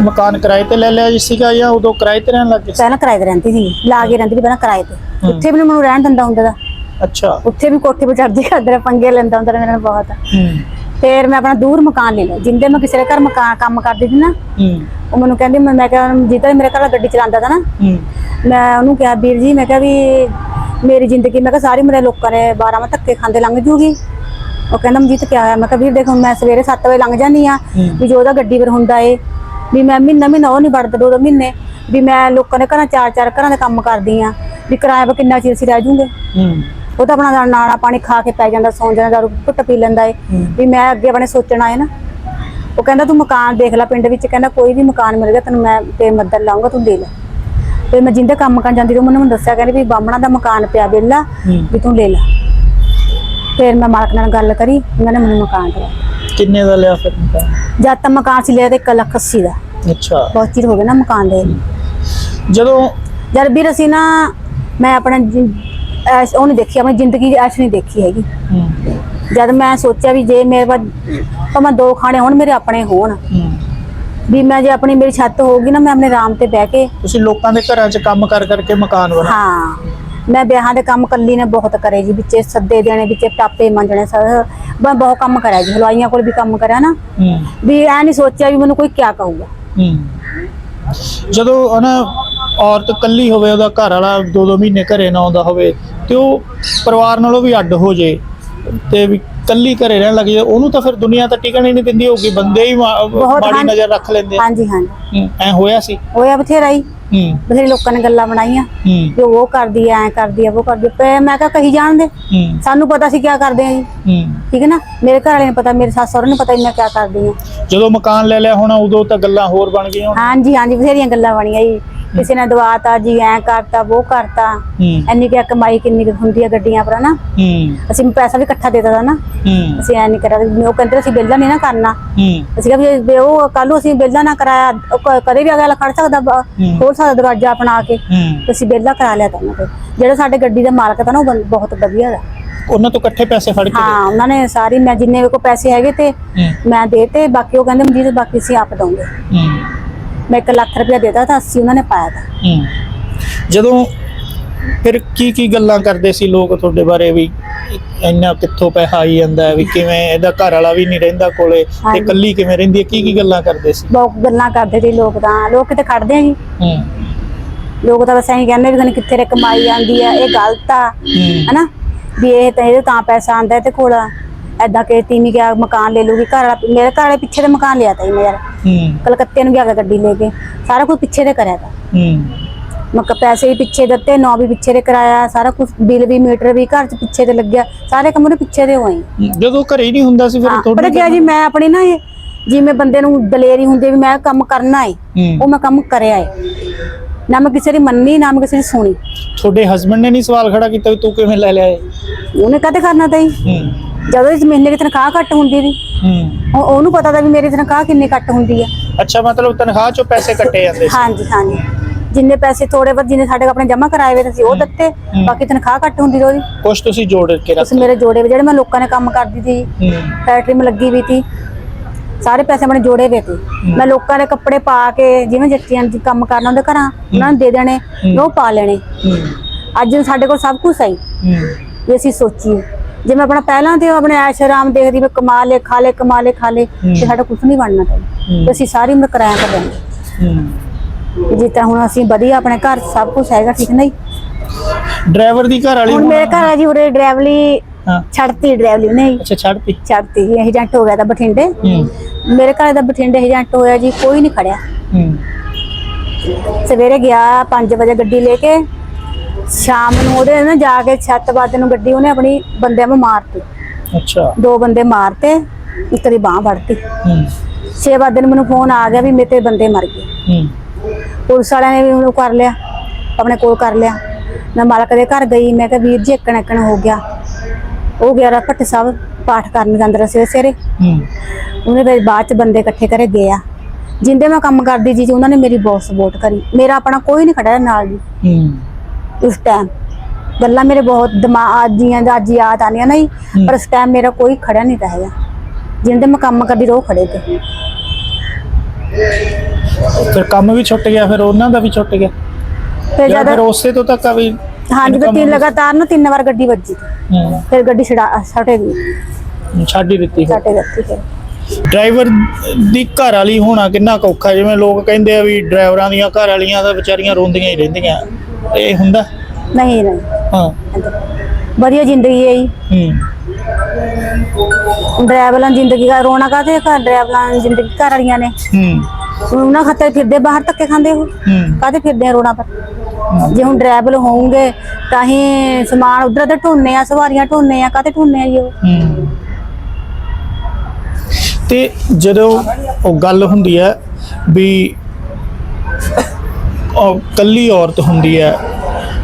ਮਕਾਨ ਕਿਰਾਏ ਤੇ ਲੈ ਲਿਆ ਸੀਗਾ ਜਾਂ ਉਦੋਂ ਕਿਰਾਏ ਤੇ ਰਹਿਣ ਲੱਗ? ਪਹਿਲਾਂ ਕਿਰਾਏ ਤੇ ਰਹਿੰਦੀ ਸੀ। ਲਾ ਕੇ ਰਹਿੰਦੀ ਸੀ ਪਹਿਲਾਂ ਕਿਰਾਏ ਤੇ। ਉੱਥੇ ਵੀ ਨੀ ਮੈਨੂੰ ਰਹਿਣ ਦਿੰਦਾ ਹੁੰਦਾ ਦਾ ਅੱਛਾ। ਉੱਥੇ ਵੀ ਕੋਠੇ 'ਤੇ ਚੜ੍ਹਦੀ ਕਰਦਾ ਪੰਗੇ ਲੈਂਦਾ ਹੁੰਦਾ ਮੇਰੇ ਨਾਲ ਬਹੁਤ। ਫਿਰ ਮੈਂ ਆਪਣਾ ਦੂਰ ਮਕਾਨ ਲੈ ਲਿਆ। ਜਿੰਦੇ ਮੈਂ ਕਿਸੇ ਦੇ ਘਰ ਮਕਾਨ ਕੰਮ ਕਰਦੀ ਸੀ ਨਾ ਉਹ ਮੈਨੂੰ ਕਹਿੰਦੀ ਮੈਂ ਮੈਂ ਕਿਹਾ ਜੀਤਾ ਮੇਰੇ ਘਰ ਗੱਡੀ ਚਲਾਉਂਦਾ ਤਾ ਨਾ ਮੈਂ ਉਹਨੂੰ ਕਿਹਾ ਵੀਰ ਜੀ ਮੈਂ ਕਿਹਾ ਵੀ ਮੇਰੀ ਜ਼ਿੰਦਗੀ ਮੈਂ ਕਿਹਾ ਸਾਰੀ ਮੇਰੇ ਲੋਕਾਂ ਨੇ 12 ਮੈਂ ਧੱਕੇ ਖਾਂਦੇ ਲੰਘ ਜੂਗੀ। ਉਹ ਕਹਿੰਦਾ ਮਜੀਤ ਕਿਆ ਹੋਇਆ? ਮੈਂ ਕਿਹਾ ਵੀਰ ਦੇਖ ਮੈਂ ਸਵੇਰੇ 7 ਵਜੇ ਲੰਘ ਜਾਂਦੀ ਆ। ਵੀ ਜੋ ਉਹਦਾ ਗੱਡੀ ਪਰ ਹੁੰਦਾ ਏ ਵੀ ਮੈਂ ਮਹੀਨਾ ਮਹੀਨਾ ਉਹ ਨਹੀਂ ਵੜਦਾ ਦੋ ਦੋ ਮਹੀਨੇ ਵੀ ਮੈਂ ਲੋਕਾਂ ਦੇ ਘਰਾਂ ਚਾਰ ਚਾਰ ਘਰਾਂ ਦੇ ਕੰਮ ਕਰਦੀ ਆ ਵੀ ਕਿਰਾਏ 'ਤੇ ਕਿੰਨਾ ਚਿਰ ਸੀ ਰਹਿ ਜੂਗੇ। ਉਹ ਤਾਂ ਆਪਣਾ ਨਾਲਾ ਪਾਣੀ ਖਾ ਕੇ ਪੈ ਜਾਂਦਾ ਸੌਂ ਜਾਂਦਾ ਦਾਰੂ ਘੁੱਟ ਪੀ ਲੈਂਦਾ ਏ। ਵੀ ਮੈਂ ਅੱਗੇ ਆਪਣੇ ਸੋਚਣਾ ਏ ਨਾ। ਉਹ ਕਹਿੰਦਾ ਤੂੰ ਮਕਾਨ ਦੇਖ ਲੈ ਪਿੰਡ ਵਿੱਚ। ਕਹਿੰਦਾ ਕੋਈ ਵੀ ਮਕਾਨ ਮਿਲ ਗਿਆ ਤੈਨੂੰ ਮੈਂ ਤੇ ਮਦਦ ਲਾਉਂਗਾ ਤੂੰ ਦੇ ਲੈ। ਤੇ ਮੈਂ ਜਿੰਦੇ ਕੰਮ ਕਰਨ ਜਾਂਦੀ ਤੇ ਉਹਨੇ ਮੈਨੂੰ ਦੱਸਿਆ ਕਹਿੰਦੀ ਵੀ ਬਾਹਮਣਾ ਦਾ ਮਕਾਨ ਪਿਆ ਹੂੰ। ਵੀ ਤੂੰ ਲੈ ਲੈ। ਫਿਰ ਮੈਂ ਮਾਲਕ ਨਾਲ ਗੱਲ ਕਰੀ ਉਹਨਾਂ ਨੇ ਮੈਨੂੰ ਮਕਾਨ ਦਿੱਤਾ। ਕਿੰਨੇ ਦਾ ਲਿਆ ਫਿਰ ਮਕਾਨ? ਜਦ ਤੱਕ ਮਕਾਨ ਸੀ ਲਿਆ ਤੇ 1 ਲੱਖ 80 ਦਾ। ਅੱਛਾ। ਬਹੁਤ ਚਿਰ ਹੋ ਗਿਆ ਨਾ ਮਕਾਨ ਦੇ। ਜਦੋਂ ਜਦ ਵੀਰ ਅਸੀਂ ਨਾ ਮੈਂ ਆਪਣਾ ਐਸ਼ ਉਹ ਨਹੀਂ ਦੇਖੀ ਆਪਣੀ ਜ਼ਿੰਦਗੀ ਐਸ਼ ਨਹੀਂ ਦੇਖੀ ਹੈਗੀ। ਜਦ ਮੈਂ ਸੋਚਿਆ ਵੀ ਜੇ ਮੇਰੇ ਕੋਲ ਭਾਵੇਂ ਦੋ ਖਾਣੇ ਹੋਣ ਮੇਰੇ ਆਪਣੇ ਹੋਣ। ਵੀ ਮੈਂ ਜੇ ਆਪਣੀ ਮੇਰੀ ਛੱਤ ਹੋਊਗੀ ਨਾ ਮੈਂ ਆਪਣੇ ਆਰਾਮ ਤੇ ਬਹਿ ਕੇ ਤੁਸੀਂ ਲੋਕਾਂ ਦੇ ਘਰਾਂ 'ਚ ਕੰਮ ਕਰ ਕਰਕੇ ਮਕਾਨ ਬਣਾ ਹਾਂ। ਮੈਂ ਵਿਆਹਾਂ ਦੇ ਕੰਮ ਕੱਲੀ ਨੇ ਬਹੁਤ ਕਰੇ ਜੀ ਵਿੱਚੇ ਸੱਦੇ ਦੇਣੇ ਵਿੱਚੇ ਟਾਪੇ ਮੰਜਣੇ ਸਰ ਮੈਂ ਬਹੁਤ ਕੰਮ ਕਰਿਆ ਜੀ ਹਲਵਾਈਆਂ ਕੋਲ ਵੀ ਕੰਮ ਕਰਿਆ ਨਾ। ਵੀ ਐ ਨਹੀਂ ਸੋਚਿਆ ਵੀ ਮੈਨੂੰ ਕੋਈ ਕਿਆ ਕਹੂਗਾ। ਜਦੋਂ ਨਾ ਔਰਤ ਇਕੱਲੀ ਹੋਵੇ ਉਹਦਾ ਘਰ ਵਾਲਾ ਦੋ ਦੋ ਮਹੀਨੇ ਘਰੇ ਨਾ ਆਉਂਦਾ ਹੋਵੇ ਤੇ ਉਹ ਪਰਿਵਾਰ ਨਾਲੋਂ ਵੀ ਅੱਡ ਹੋ ਜੇ ਤੇ ਵੀ ਇਕੱਲੀ ਘਰੇ ਰਹਿਣ ਲੱਗ ਜੇ ਉਹਨੂੰ ਤਾਂ ਫਿਰ ਦੁਨੀਆ ਤਾਂ ਟਿਕਣ ਹੀ ਨਹੀਂ ਦਿੰਦੀ ਹੋਊਗੀ ਬੰਦੇ ਹੀ ਮਾੜੀ। ਨਜ਼ਰ ਰੱਖ ਲੈਂਦੇ ਆ। ਹਾਂਜੀ ਹਾਂਜੀ। ਐਂ ਹੋਇਆ ਸੀ? ਹੋਇਆ ਬਥੇਰਾ ਹੀ। ਹੂੰ। ਬਥੇਰੇ ਲੋਕਾਂ ਨੇ ਗੱਲਾਂ ਬਣਾਈਆਂ ਵੀ ਉਹ ਕਰਦੀ ਐ ਐ ਕਰਦੀ ਐ ਉਹ ਕਰਦੀ ਐ। ਪਰ ਮੈਂ ਕਿਹਾ ਕਹੀ ਜਾਣਦੇ ਹੂੰ। ਸਾਨੂੰ ਪਤਾ ਸੀ ਕਿਆ ਕਰਦੇ ਆ ਜੀ। ਹੂੰ। ਠੀਕ ਹੈ ਨਾ? ਮੇਰੇ ਘਰ ਵਾਲੇ ਨੂੰ ਪਤਾ ਮੇਰੇ ਸੱਸ ਸਹੁਰੇ ਨੂੰ ਪਤਾ ਮੈਂ ਕਿਆ ਕਰਦੀ ਆ। ਜਦੋਂ ਮਕਾਨ ਲੈ ਲਿਆ ਹੋਣਾ ਉਦੋਂ ਤਾਂ ਗੱਲਾਂ ਹੋਰ ਬਣ ਗਈਆਂ। ਹਾਂਜੀ ਹਾਂਜੀ ਬਥੇਰੀਆਂ ਗੱਲਾਂ ਬਣੀਆਂ ਜੀ। ਕਿਸੇ ਨੇ ਦਵਾਤਾ ਜੀ ਐ ਕਰਤਾ ਉਹ ਕਰਤਾ। ਹੂੰ। ਇੰਨੀ ਕਿਆ ਕਮਾਈ ਕਿੰਨੀ ਕੁ ਹੁੰਦੀ ਆ ਗੱਡੀਆਂ ਪਰ ਨਾ ਹੂੰ। ਅਸੀਂ ਪੈਸਾ ਵੀ ਇਕੱਠਾ ਦੇ ਦਿੱਤਾ ਨਾ ਹੂੰ। ਅਸੀਂ ਐ ਨਹੀਂ ਕਰਿਆ ਉਹ ਕਹਿੰਦੇ ਅਸੀਂ ਬਿੱਲਾ ਨਹੀਂ ਨਾ ਕਰਨਾ। ਹੂੰ। ਅਸੀਂ ਕਿਹਾ ਵੀ ਉਹ ਕੱਲ ਨੂੰ ਅਸੀਂ ਬਿੱਲਾ ਨਾ ਕਰਾਇਆ ਕ- ਕਦੇ ਵੀ ਅਗਲਾ ਖੜ ਸਕਦਾ ਹੂੰ। ਖੋਲ ਸਕਦਾ ਦਰਵਾਜ਼ਾ ਆਪਣਾ ਕੇ ਹੂੰ। ਤੇ ਅਸੀਂ ਬਿੱਲਾ ਕਰਾ ਲਿਆ ਤਾਂ ਤੋਂ ਜਿਹੜਾ ਸਾਡੇ ਗੱਡੀ ਦਾ ਮਾਲਕ ਤਾਂ ਨਾ ਉਹ ਬਹੁਤ ਵਧੀਆ ਦਾ ਉਹਨਾਂ ਤੋਂ ਇਕੱਠੇ ਪੈਸੇ ਫੜ ਕੇ ਹਾਂ ਉਹਨਾਂ ਨੇ ਸਾਰੀ ਮੈਂ ਜਿੰਨੇ ਕੋ ਪੈਸੇ ਹੈਗੇ ਤੇ ਹੂੰ। ਮੈਂ ਦੇਤੇ ਬਾਕੀ ਉਹ ਕਹਿੰਦੇ ਮਨਜੀਤ ਬਾਕੀ ਅਸੀਂ ਆਪ ਦਵਾਂਗੇ ਹੂੰ। ਮੈਂ 1 ਲੱਖ ਰੁਪਇਆ ਦੇਤਾ ਤਾਂ 80 ਉਹਨਾਂ ਨੇ ਪਾਇਆ ਤਾ। ਹੂੰ। ਜਦੋਂ ਫਿਰ ਕੀ ਕੀ ਗੱਲਾਂ ਕਰਦੇ ਸੀ ਲੋਕ ਤੁਹਾਡੇ ਬਾਰੇ ਵੀ? ਇੰਨਾ ਕਿੱਥੋਂ ਪੈਸਾ ਆਈ ਜਾਂਦਾ ਹੈ ਵੀ ਕਿਵੇਂ ਇਹਦਾ ਘਰ ਵਾਲਾ ਵੀ ਨਹੀਂ ਰਹਿੰਦਾ ਕੋਲੇ ਤੇ ਹਾਂਜੀ। ਇਕੱਲੀ ਕਿਵੇਂ ਰਹਿੰਦੀ ਹੈ? ਕੀ ਕੀ ਗੱਲਾਂ ਕਰਦੇ ਸੀ? ਬਹੁਤ ਗੱਲਾਂ ਕਰਦੇ ਸੀ ਲੋਕ ਤਾਂ ਲੋਕ ਕਿਤੇ ਖੜਦੇ ਆ ਜੀ ਹੂੰ। ਲੋਕ ਤਾਂ ਬਸ ਐਂ ਕਹਿੰਦੇ ਵੀ ਤੈਨੂੰ ਕਿੱਥੇ ਰੇ ਕਮਾਈ ਆਂਦੀ ਆ ਇਹ ਗਲਤ ਆ ਹੂੰ। ਹਨਾ? ਵੀ ਇਹ ਤਾਂ ਇਹਦੇ ਤਾਂ ਪੈਸਾ ਆਂਦਾ ਤੇ ਕੋਲ ਐਦਾਂ ਕਿ ਤੀਵੀਂ ਕਿਆ ਮਕਾਨ ਲੈ ਲੂਗੀ ਘਰ ਵਾਲਾ ਮੇਰੇ ਘਰ ਵਾਲੇ ਪਿੱਛੇ ਤੇ ਮਕਾਨ ਲਿਆ ਤਾ ਜੀ ਮੇਰਾ। ਹੂੰ। ਕਲਕੱਤੇ ਨੂੰ ਗਿਆ ਤਾ ਗੱਡੀ ਲੈ ਕੇ। ਸਾਰਾ ਕੁਝ ਪਿੱਛੇ ਤੇ ਕਰਿਆ ਤਾ। ਹੂੰ। ਮੈਂ ਕਿਹਾ ਪੈਸੇ ਵੀ ਪਿੱਛੇ ਦਿੱਤੇ ਨੌ ਵੀ ਪਿੱਛੇ ਦੇ ਕਰਾਇਆ ਸਾਰਾ ਕੁਝ ਬਿੱਲ ਵੀ ਮੀਟਰ ਵੀ ਘਰ ਚ ਪਿੱਛੇ ਤੇ ਲੱਗਿਆ। ਸਾਰੇ ਕੰਮ ਉਹਨੇ ਪਿੱਛੇ ਦੇ ਹੋਏ। ਜਦੋਂ ਘਰੇ ਹੀ ਨਹੀਂ ਹੁੰਦਾ ਸੀ ਫਿਰ ਹਾਂ, ਪਤਾ ਤੁਹਾਡੇ ਕੀ ਆ ਜੀ ਮੈਂ ਆਪਣੀ ਨਾ ਇਹ ਜਿਵੇਂ ਬੰਦੇ ਨੂੰ ਦਲੇਰੀ ਹੁੰਦੀ ਵੀ ਮੈਂ ਕੰਮ ਕਰਨਾ ਏ ਹੂੰ। ਉਹ ਮੈਂ ਕੰਮ ਕਰਿਆ ਏ। ਨਾ ਮੈਂ ਕਿਸੇ ਦੀ ਮੰਨੀ ਨਾ ਮੈਂ ਕਿਸੇ ਦੀ ਸੁਣੀ। ਤੁਹਾਡੇ ਹਸਬੰਡ ਨੇ ਨਹੀਂ ਸਵਾਲ ਖੜਾ ਕੀਤਾ ਵੀ ਤੂੰ ਕਿਵੇਂ ਲੈ ਲਿਆ ਇਹ ਉਹਨੇ ਕਦੇ ਕਰਨਾ ਤਾ ਜੀ? ਹੂੰ। ਜਦੋਂ ਇਸ ਮਹੀਨੇ ਦੀ ਤਨਖਾਹ ਘੱਟ ਹੁੰਦੀ ਸੀ ਹੂੰ। ਉਹ- ਉਹਨੂੰ ਪਤਾ ਤਾਂ ਵੀ ਮੇਰੀ ਤਨਖਾਹ ਕਿੰਨੀ ਘੱਟ ਹੁੰਦੀ ਆ। ਅੱਛਾ ਮਤਲਬ ਤਨਖਾਹ ਚੋਂ ਪੈਸੇ ਕੱਟੇ ਜਾਂਦੇ ਸੀ। ਹਾਂਜੀ ਹਾਂਜੀ। ਜਿੰਨੇ ਪੈਸੇ ਥੋੜੇ ਬਹੁਤ ਜਿੰਨੇ ਸਾਡੇ ਆਪਣੇ ਜਮ੍ਹਾਂ ਕਰਾਏ ਹੋਏ ਸੀ ਉਹ ਦਿੱਤੇ ਬਾਕੀ ਤਨਖਾਹ ਘੱਟ ਹੁੰਦੀ ਰੋਜ਼ ਕੁਛ ਤੁਸੀਂ ਜੋੜ ਕੇ ਉਸ ਮੇਰੇ ਜੋੜੇ ਵੀ ਜਿਹੜੇ ਮੈਂ ਲੋਕਾਂ ਨੇ ਕੰਮ ਕਰਦੀ ਸੀ ਹੂੰ। ਫੈਕਟਰੀ में ਲੱਗੀ ਵੀ ਸੀ ਸਾਰੇ ਪੈਸੇ ਆਪਣੇ ਜੋੜੇ ਵੇ ਤੇ ਮੈਂ ਲੋਕਾਂ ਦੇ ਕੱਪੜੇ ਪਾ ਕੇ ਜਿਵੇਂ ਜੱਟੀਆਂ ਦੀ ਕੰਮ ਕਰਨਾ ਉਹਦੇ ਘਰਾਂ ਉਹਨਾਂ ਨੂੰ ਦੇ ਦੇਣੇ ਉਹ ਪਾ ਲੈਣੇ। ਹੂੰ। ਅੱਜ ਸਾਡੇ ਕੋਲ ਸਭ ਕੁਝ ਆਈ ਹੂੰ। ਜੇ ਅਸੀਂ ਸੋਚੀਏ। ਜੇ ਮੈਂ ਆਪਣਾ ਪਹਿਲਾਂ ਤੇ ਆਪਣੇ ਐਸ਼ ਆਰਾਮ ਦੇਖਦੀ ਵੀ ਕਮਾ ਲੈ ਖਾ ਲੈ ਕਮਾ ਲੈ ਖਾ ਲੈ ਤੇ ਸਾਡਾ ਕੁਝ ਨਹੀਂ ਬਣਨਾ ਚਾਹੀਦਾ ਤੇ ਅਸੀਂ ਸਾਰੀ ਉਮਰ ਕਿਰਾਇਆ ਕਰ ਲੈਂਦੇ ਹੂੰ। ਜਿਸ ਤਰ੍ਹਾਂ ਹੁਣ ਅਸੀਂ ਵਧੀਆ ਆਪਣੇ ਘਰ ਸਭ ਕੁਝ ਹੈਗਾ ਠੀਕ ਨਹੀਂ? ਡਰਾਈਵਰ ਦੀ ਘਰ ਵਾਲੀ ਹੁਣ ਮੇਰੇ ਘਰ ਆ ਜੀ ਉਰੇ ਡਰਾਈਵਲੀ ਹਾਂ। ਛੱਡਤੀ ਡਰਾਈਵਲੀ ਨਹੀਂ। ਅੱਛਾ ਛੱਡਤੀ। ਛੱਡਤੀ ਏਜੰਟ ਹੋ ਗਿਆ ਤਾਂ ਬਠਿੰਡੇ। ਹੂੰ। ਮੇਰੇ ਘਰ ਦਾ ਬਠਿੰਡੇ ਏਜੰਟ ਹੋਇਆ ਜੀ ਕੋਈ ਨਹੀਂ ਖੜਿਆ। ਹੂੰ। ਸਵੇਰੇ ਗਿਆ 5 ਵਜੇ ਗੱਡੀ ਲੈ ਕੇ ਸ਼ਾਮ ਨੂੰ ਉਹਦੇ ਨਾ ਜਾ ਕੇ ਛੱਤ ਬਾਦ ਨੂੰ ਗੱਡੀ ਉਹਨੇ ਆਪਣੀ ਬੰਦਿਆਂ ਨੂੰ ਮਾਰਤੀ। ਅੱਛਾ। ਦੋ ਬੰਦੇ ਮਾਰਤੇ ਇੱਕ ਦੀ ਬਾਹ ਵੜਤੀ ਹੂੰ। ਛੇ ਵਜੇ ਨੂੰ ਮੈਨੂੰ ਫੋਨ ਆ ਗਿਆ ਵੀ ਮੇਰੇ ਤੇ ਬੰਦੇ ਮਰ ਗਏ। ਹੂੰ। ਪੁਲਿਸ ਵਾਲਿਆਂ ਨੇ ਵੀ ਉਹਨੂੰ ਕਰ ਲਿਆ ਆਪਣੇ ਕੋਲ ਕਰ ਲਿਆ। ਮੈਂ ਮਾਲਕ ਦੇ ਘਰ ਗਈ ਮੈਂ ਕਿਹਾ ਵੀਰ ਜੀ ਇੱਕਣ ਇੱਕਣ ਹੋ ਗਿਆ। ਉਹ ਗਿਆ ਰਾ ਭੱਟ ਸਾਹਿਬ ਪਾਠ ਕਰਨ ਜਾਂਦਾ ਸੀ ਸਵੇਰੇ ਹੂੰ। ਉਹਨੇ ਫਿਰ ਬਾਅਦ ਚ ਬੰਦੇ ਇਕੱਠੇ ਕਰੇ ਗਿਆ ਜਿੰਦੇ ਮੈਂ ਕੰਮ ਕਰਦੀ ਜੀ ਜੀ ਉਹਨਾਂ ਨੇ ਮੇਰੀ ਬਹੁਤ ਸਪੋਰਟ ਕਰੀ। ਮੇਰਾ ਆਪਣਾ ਕੋਈ ਨਹੀਂ ਖੜਾ ਨਾਲ ਜੀ। ਹੂੰ। ਉਸ ਟਾਈਮ ਗੱਲਾਂ ਮੇਰੇ ਬਹੁਤ ਦਿਮਾਗ ਦੀਆਂ ਦਾ ਅੱਜ ਯਾਦ ਆਉਂਦੀਆਂ ਨਹੀਂ ਪਰ ਉਸ ਟਾਈਮ ਮੇਰਾ ਕੋਈ ਖੜਾ ਨਹੀਂ ਹੈਗਾ ਜਿੰਦੇ ਮੈਂ ਕੰਮ ਕਰਦੀ ਰੋ ਖੜੇ ਤੇ ਫਿਰ ਕੰਮ ਵੀ ਛੁੱਟ ਗਿਆ ਫਿਰ ਉਹਨਾਂ ਦਾ ਵੀ ਛੁੱਟ ਗਿਆ ਫਿਰ ਜਦ ਫਿਰ ਉਸੇ ਤੋਂ ਤੱਕ ਵੀ ਹਾਂਜੀ ਫਿਰ ਤਿੰਨ ਲਗਾਤਾਰ ਨਾ ਤਿੰਨ ਵਾਰ ਗੱਡੀ ਵੱਜੀ ਹੂੰ ਫਿਰ ਗੱਡੀ ਛਡਾ ਛੱਡੇ ਗਈ ਛੱਡ ਹੀ ਦਿੱਤੀ ਛੱਡੇ ਦਿੱਤੀ ਫਿਰ ਡਰਾਈਵਰ ਦੀ ਘਰ ਵਾਲੀ ਹੋਣਾ ਕਿੰਨਾ ਔਖਾ ਜਿਵੇਂ ਲੋਕ ਕਹਿੰਦੇ ਆ ਵੀ ਡਰਾਈਵਰਾਂ ਦੀਆਂ ਘਰ ਵਾਲੀਆਂ ਤਾਂ ਵਿਚਾਰੀਆਂ ਰੋਂਦੀਆਂ ਹੀ ਰਹਿੰਦੀਆਂ ਇਹ ਹੁੰਦਾ? ਨਹੀਂ ਨਹੀਂ। ਹਾਂ। ਵਧੀਆ ਜ਼ਿੰਦਗੀ ਹੈ ਜੀ। ਹੂੰ। ਡਰਾਈਵਰਾਂ ਦੀ ਜ਼ਿੰਦਗੀ ਦਾ ਰੋਣਾ ਕਾਤੇ ਘਰ ਡਰਾਈਵਰਾਂ ਦੀ ਜ਼ਿੰਦਗੀ ਘਰ ਵਾਲੀਆਂ ਨੇ। ਹੂੰ। ਉਹਨਾਂ ਖਾਤੇ ਫਿਰਦੇ ਬਾਹਰ ਧੱਕੇ ਖਾਂਦੇ ਹੋ ਹੂੰ। ਕਾਤੇ ਫਿਰਦੇ ਆ ਰੋਣਾ ਪਰ? ਜੇ ਹੁਣ ਡਰਾਈਵਰ ਹੋਣਗੇ ਤਾਂ ਹੀ ਸਮਾਨ ਉਧਰ ਉਧਰ ਢੋਨੇ ਆ ਸਵਾਰੀਆਂ ਢੋਨੇ ਆ ਕਾਤੇ ਢੋਨੇ ਆ ਜੀ ਉਹ? ਹੂੰ। ਤੇ ਜਦੋਂ ਉਹ ਗੱਲ ਹੁੰਦੀ ਹੈ ਵੀ ਕੱਲੀ ਔਰਤ ਹੁੰਦੀ ਹੈ।